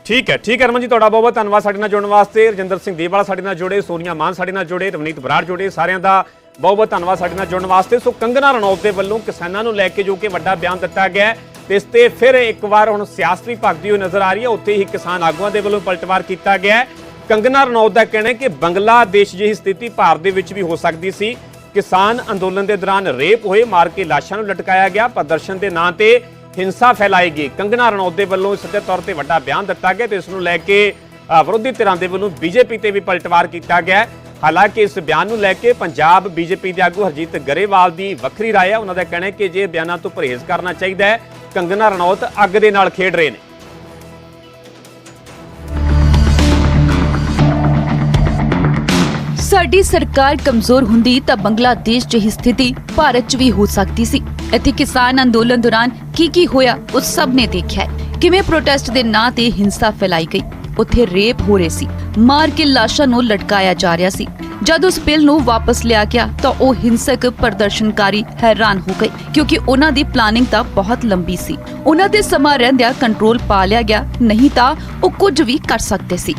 ਠੀਕ ਹੈ ਠੀਕ ਹੈ ਰਮਨ ਜੀ, ਤੁਹਾਡਾ ਬਹੁਤ ਬਹੁਤ ਧੰਨਵਾਦ ਸਾਡੇ ਨਾਲ ਜੁੜਨ ਵਾਸਤੇ। ਰਜਿੰਦਰ ਸਿੰਘ ਦੇਵਾਲਾ ਸਾਡੇ ਨਾਲ ਜੁੜੇ, ਸੋਨੀਆ ਮਾਨ ਸਾਡੇ ਨਾਲ ਜੁੜੇ, ਰਵਨੀਤ ਬਰਾੜ ਜੁੜੇ, ਸਾਰਿਆਂ ਦਾ ਬਹੁਤ ਬਹੁਤ ਧੰਨਵਾਦ ਸਾਡੇ ਨਾਲ ਜੁੜਨ ਵਾਸਤੇ। ਸੋ ਕੰਗਨਾ ਰਣੌਤ ਦੇ ਵੱਲੋਂ ਕਿਸਾਨਾਂ ਨੂੰ ਲੈ ਕੇ ਜੋ ਕਿ ਵੱਡਾ ਬਿਆਨ ਦਿੱਤਾ ਗਿਆ ਹੈ, ਤੇ ਇਸ ਤੇ ਫਿਰ ਇੱਕ ਵਾਰ ਹੁਣ ਸਿਆਸਤ ਵੀ ਭਗਦੀ ਹੋਈ ਨਜ਼ਰ ਆ ਰਹੀ ਹੈ। ਉੱਥੇ ਹੀ ਕਿਸਾਨ ਆਗੂਆਂ ਦੇ ਵੱਲੋਂ ਪਲਟਵਾਰ ਕੀਤਾ ਗਿਆ ਹੈ। ਕੰਗਨਾ ਰਣੌਤ ਦਾ ਕਹਿਣਾ ਹੈ ਕਿ ਬੰਗਲਾਦੇਸ਼ ਜਿਹੀ ਸਥਿਤੀ ਭਾਰਤ ਦੇ ਵਿੱਚ ਵੀ ਹੋ ਸਕਦੀ ਸੀ। ਕਿਸਾਨ ਅੰਦੋਲਨ ਦੇ ਦੌਰਾਨ ਰੇਪ ਹੋਏ, ਮਾਰ ਕੇ ਲਾਸ਼ਾਂ ਨੂੰ ਲਟਕਾਇਆ ਗਿਆ। ਪ੍ਰਦਰਸ਼ਨ ਦੇ ਨਾਂ ਤੇ ਹਿੰਸਾ ਫੈਲਾਏਗੀ। ਕੰਗਣਾ ਰਣੌਤ ਦੇ ਵੱਲੋਂ ਸਿੱਧੇ ਤੌਰ ਤੇ ਵੱਡਾ ਬਿਆਨ ਦਿੱਤਾ ਗਿਆ ਤੇ ਇਸ ਨੂੰ ਲੈ ਕੇ ਵਿਰੋਧੀ ਧਿਰਾਂ ਦੇ ਵੱਲੋਂ ਬੀਜੇਪੀ ਤੇ ਵੀ ਪਲਟਵਾਰ ਕੀਤਾ ਗਿਆ ਹਾਲਾਂਕਿ ਇਸ ਬਿਆਨ ਨੂੰ ਲੈ ਕੇ ਪੰਜਾਬ ਬੀਜੇਪੀ ਦੇ ਆਗੂ ਹਰਜੀਤ ਗਰੇਵਾਲ ਦੀ ਵੱਖਰੀ ਰਾਏ ਹੈ ਉਹਨਾਂ ਦਾ ਕਹਿਣਾ ਹੈ ਕਿ ਜੇ ਬਿਆਨਾਂ ਤੋਂ ਪਰਹੇਜ਼ ਕਰਨਾ ਚਾਹੀਦਾ ਹੈ ਕੰਗਨਾ ਰਣੌਤ ਅੱਗ ਦੇ ਨਾਲ ਖੇਡ ਰਹੇ ਨੇ। ਸਾਡੀ ਸਰਕਾਰ ਕਮਜ਼ੋਰ ਹੁੰਦੀ ਤਾਂ ਬੰਗਲਾਦੇਸ਼ ਹੀ ਸਥਿਤੀ ਭਾਰਤ 'ਚ ਵੀ ਹੋ ਸਕਦੀ ਸੀ। ਇੱਥੇ ਕਿਸਾਨ ਅੰਦੋਲਨ ਦੌਰਾਨ ਕੀ ਕੀ ਹੋਇਆ ਉਹ ਸਭ ਨੇ ਦੇਖਿਆ ਕਿਵੇਂ ਪ੍ਰੋਟੈਸਟ ਦੇ ਨਾਂ ਤੇ ਹਿੰਸਾ ਫੈਲਾਈ ਗਈ, ਉੱਥੇ ਰੇਪ ਹੋ ਰਹੇ ਸੀ। ਮਾਰ ਕੇ ਲਾਸ਼ਾਂ ਨੂੰ ਲਟਕਾਇਆ ਜਾ ਰਿਹਾ ਸੀ। ਜਦ ਉਸ ਬਿੱਲ ਨੂੰ ਵਾਪਸ ਲਿਆ ਗਿਆ ਤਾਂ ਉਹ ਹਿੰਸਕ ਪ੍ਰਦਰਸ਼ਨਕਾਰੀ ਹੈਰਾਨ ਹੋ ਗਏ, ਕਿਉਂਕਿ ਉਹਨਾਂ ਦੀ ਪਲਾਨਿੰਗ ਤਾਂ ਬਹੁਤ ਲੰਬੀ ਸੀ। ਉਹਨਾਂ ਦੇ ਸਮਾਂ ਰਹਿੰਦਿਆਂ ਕੰਟਰੋਲ ਪਾ ਲਿਆ ਗਿਆ, ਨਹੀਂ ਤਾਂ ਉਹ ਕੁਝ ਵੀ ਕਰ ਸਕਦੇ ਸੀ।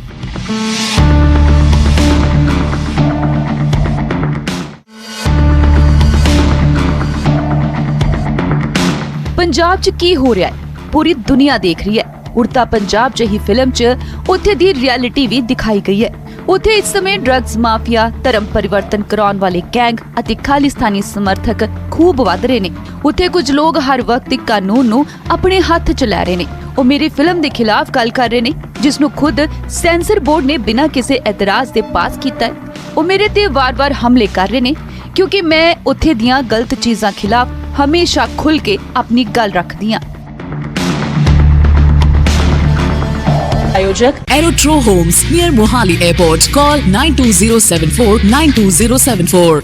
ਪੰਜਾਬ 'ਚ ਕੀ ਹੋ ਰਿਹਾ ਹੈ? ਪੂਰੀ ਦੁਨੀਆ ਦੇਖ ਰਹੀ ਹੈ। ਉੜਤਾ ਪੰਜਾਬ ਜਿਹੀ ਫਿਲਮ 'ਚ ਉੱਥੇ ਦੀ ਰਿਐਲਿਟੀ ਵੀ ਦਿਖਾਈ ਗਈ ਹੈ। ਉੱਥੇ ਇਸ ਸਮੇਂ ਡਰੱਗਸ ਮਾਫੀਆ ਧਰਮ ਪਰਿਵਰਤਨ ਕਰਾਉਣ ਵਾਲੇ ਗੈਂਗ ਅਤੇ ਖਾਲਿਸਤਾਨੀ ਸਮਰਥਕ ਖੂਬ ਵੱਧ ਰਹੇ ਨੇ। ਉੱਥੇ ਕੁਝ ਲੋਕ ਹਰ ਵਕਤ ਕਾਨੂੰਨ ਨੂੰ ਆਪਣੇ ਹੱਥ 'ਚ ਲੈ ਰਹੇ ਨੇ। ਉਹ ਮੇਰੀ ਫਿਲਮ ਦੇ ਖਿਲਾਫ ਗੱਲ ਕਰ ਰਹੇ ਨੇ, ਜਿਸ ਨੂੰ ਖੁਦ ਸੈਂਸਰ ਬੋਰਡ ਨੇ ਬਿਨਾਂ ਕਿਸੇ ਇਤਰਾਜ਼ ਦੇ ਪਾਸ ਕੀਤਾ ਹੈ। ਉਹ ਮੇਰੇ ਤੇ ਵਾਰ-ਵਾਰ ਹਮਲੇ ਕਰ ਰਹੇ ਨੇ, ਕਿਉਂਕਿ ਮੈਂ ਉੱਥੇ ਦੀਆਂ ਗਲਤ ਚੀਜ਼ਾਂ ਖਿਲਾਫ हमेशा खुल के अपनी गल रख दिया। आयोजक Aerotro Homes near Mohali airport call nine two zero seven four nine two zero seven four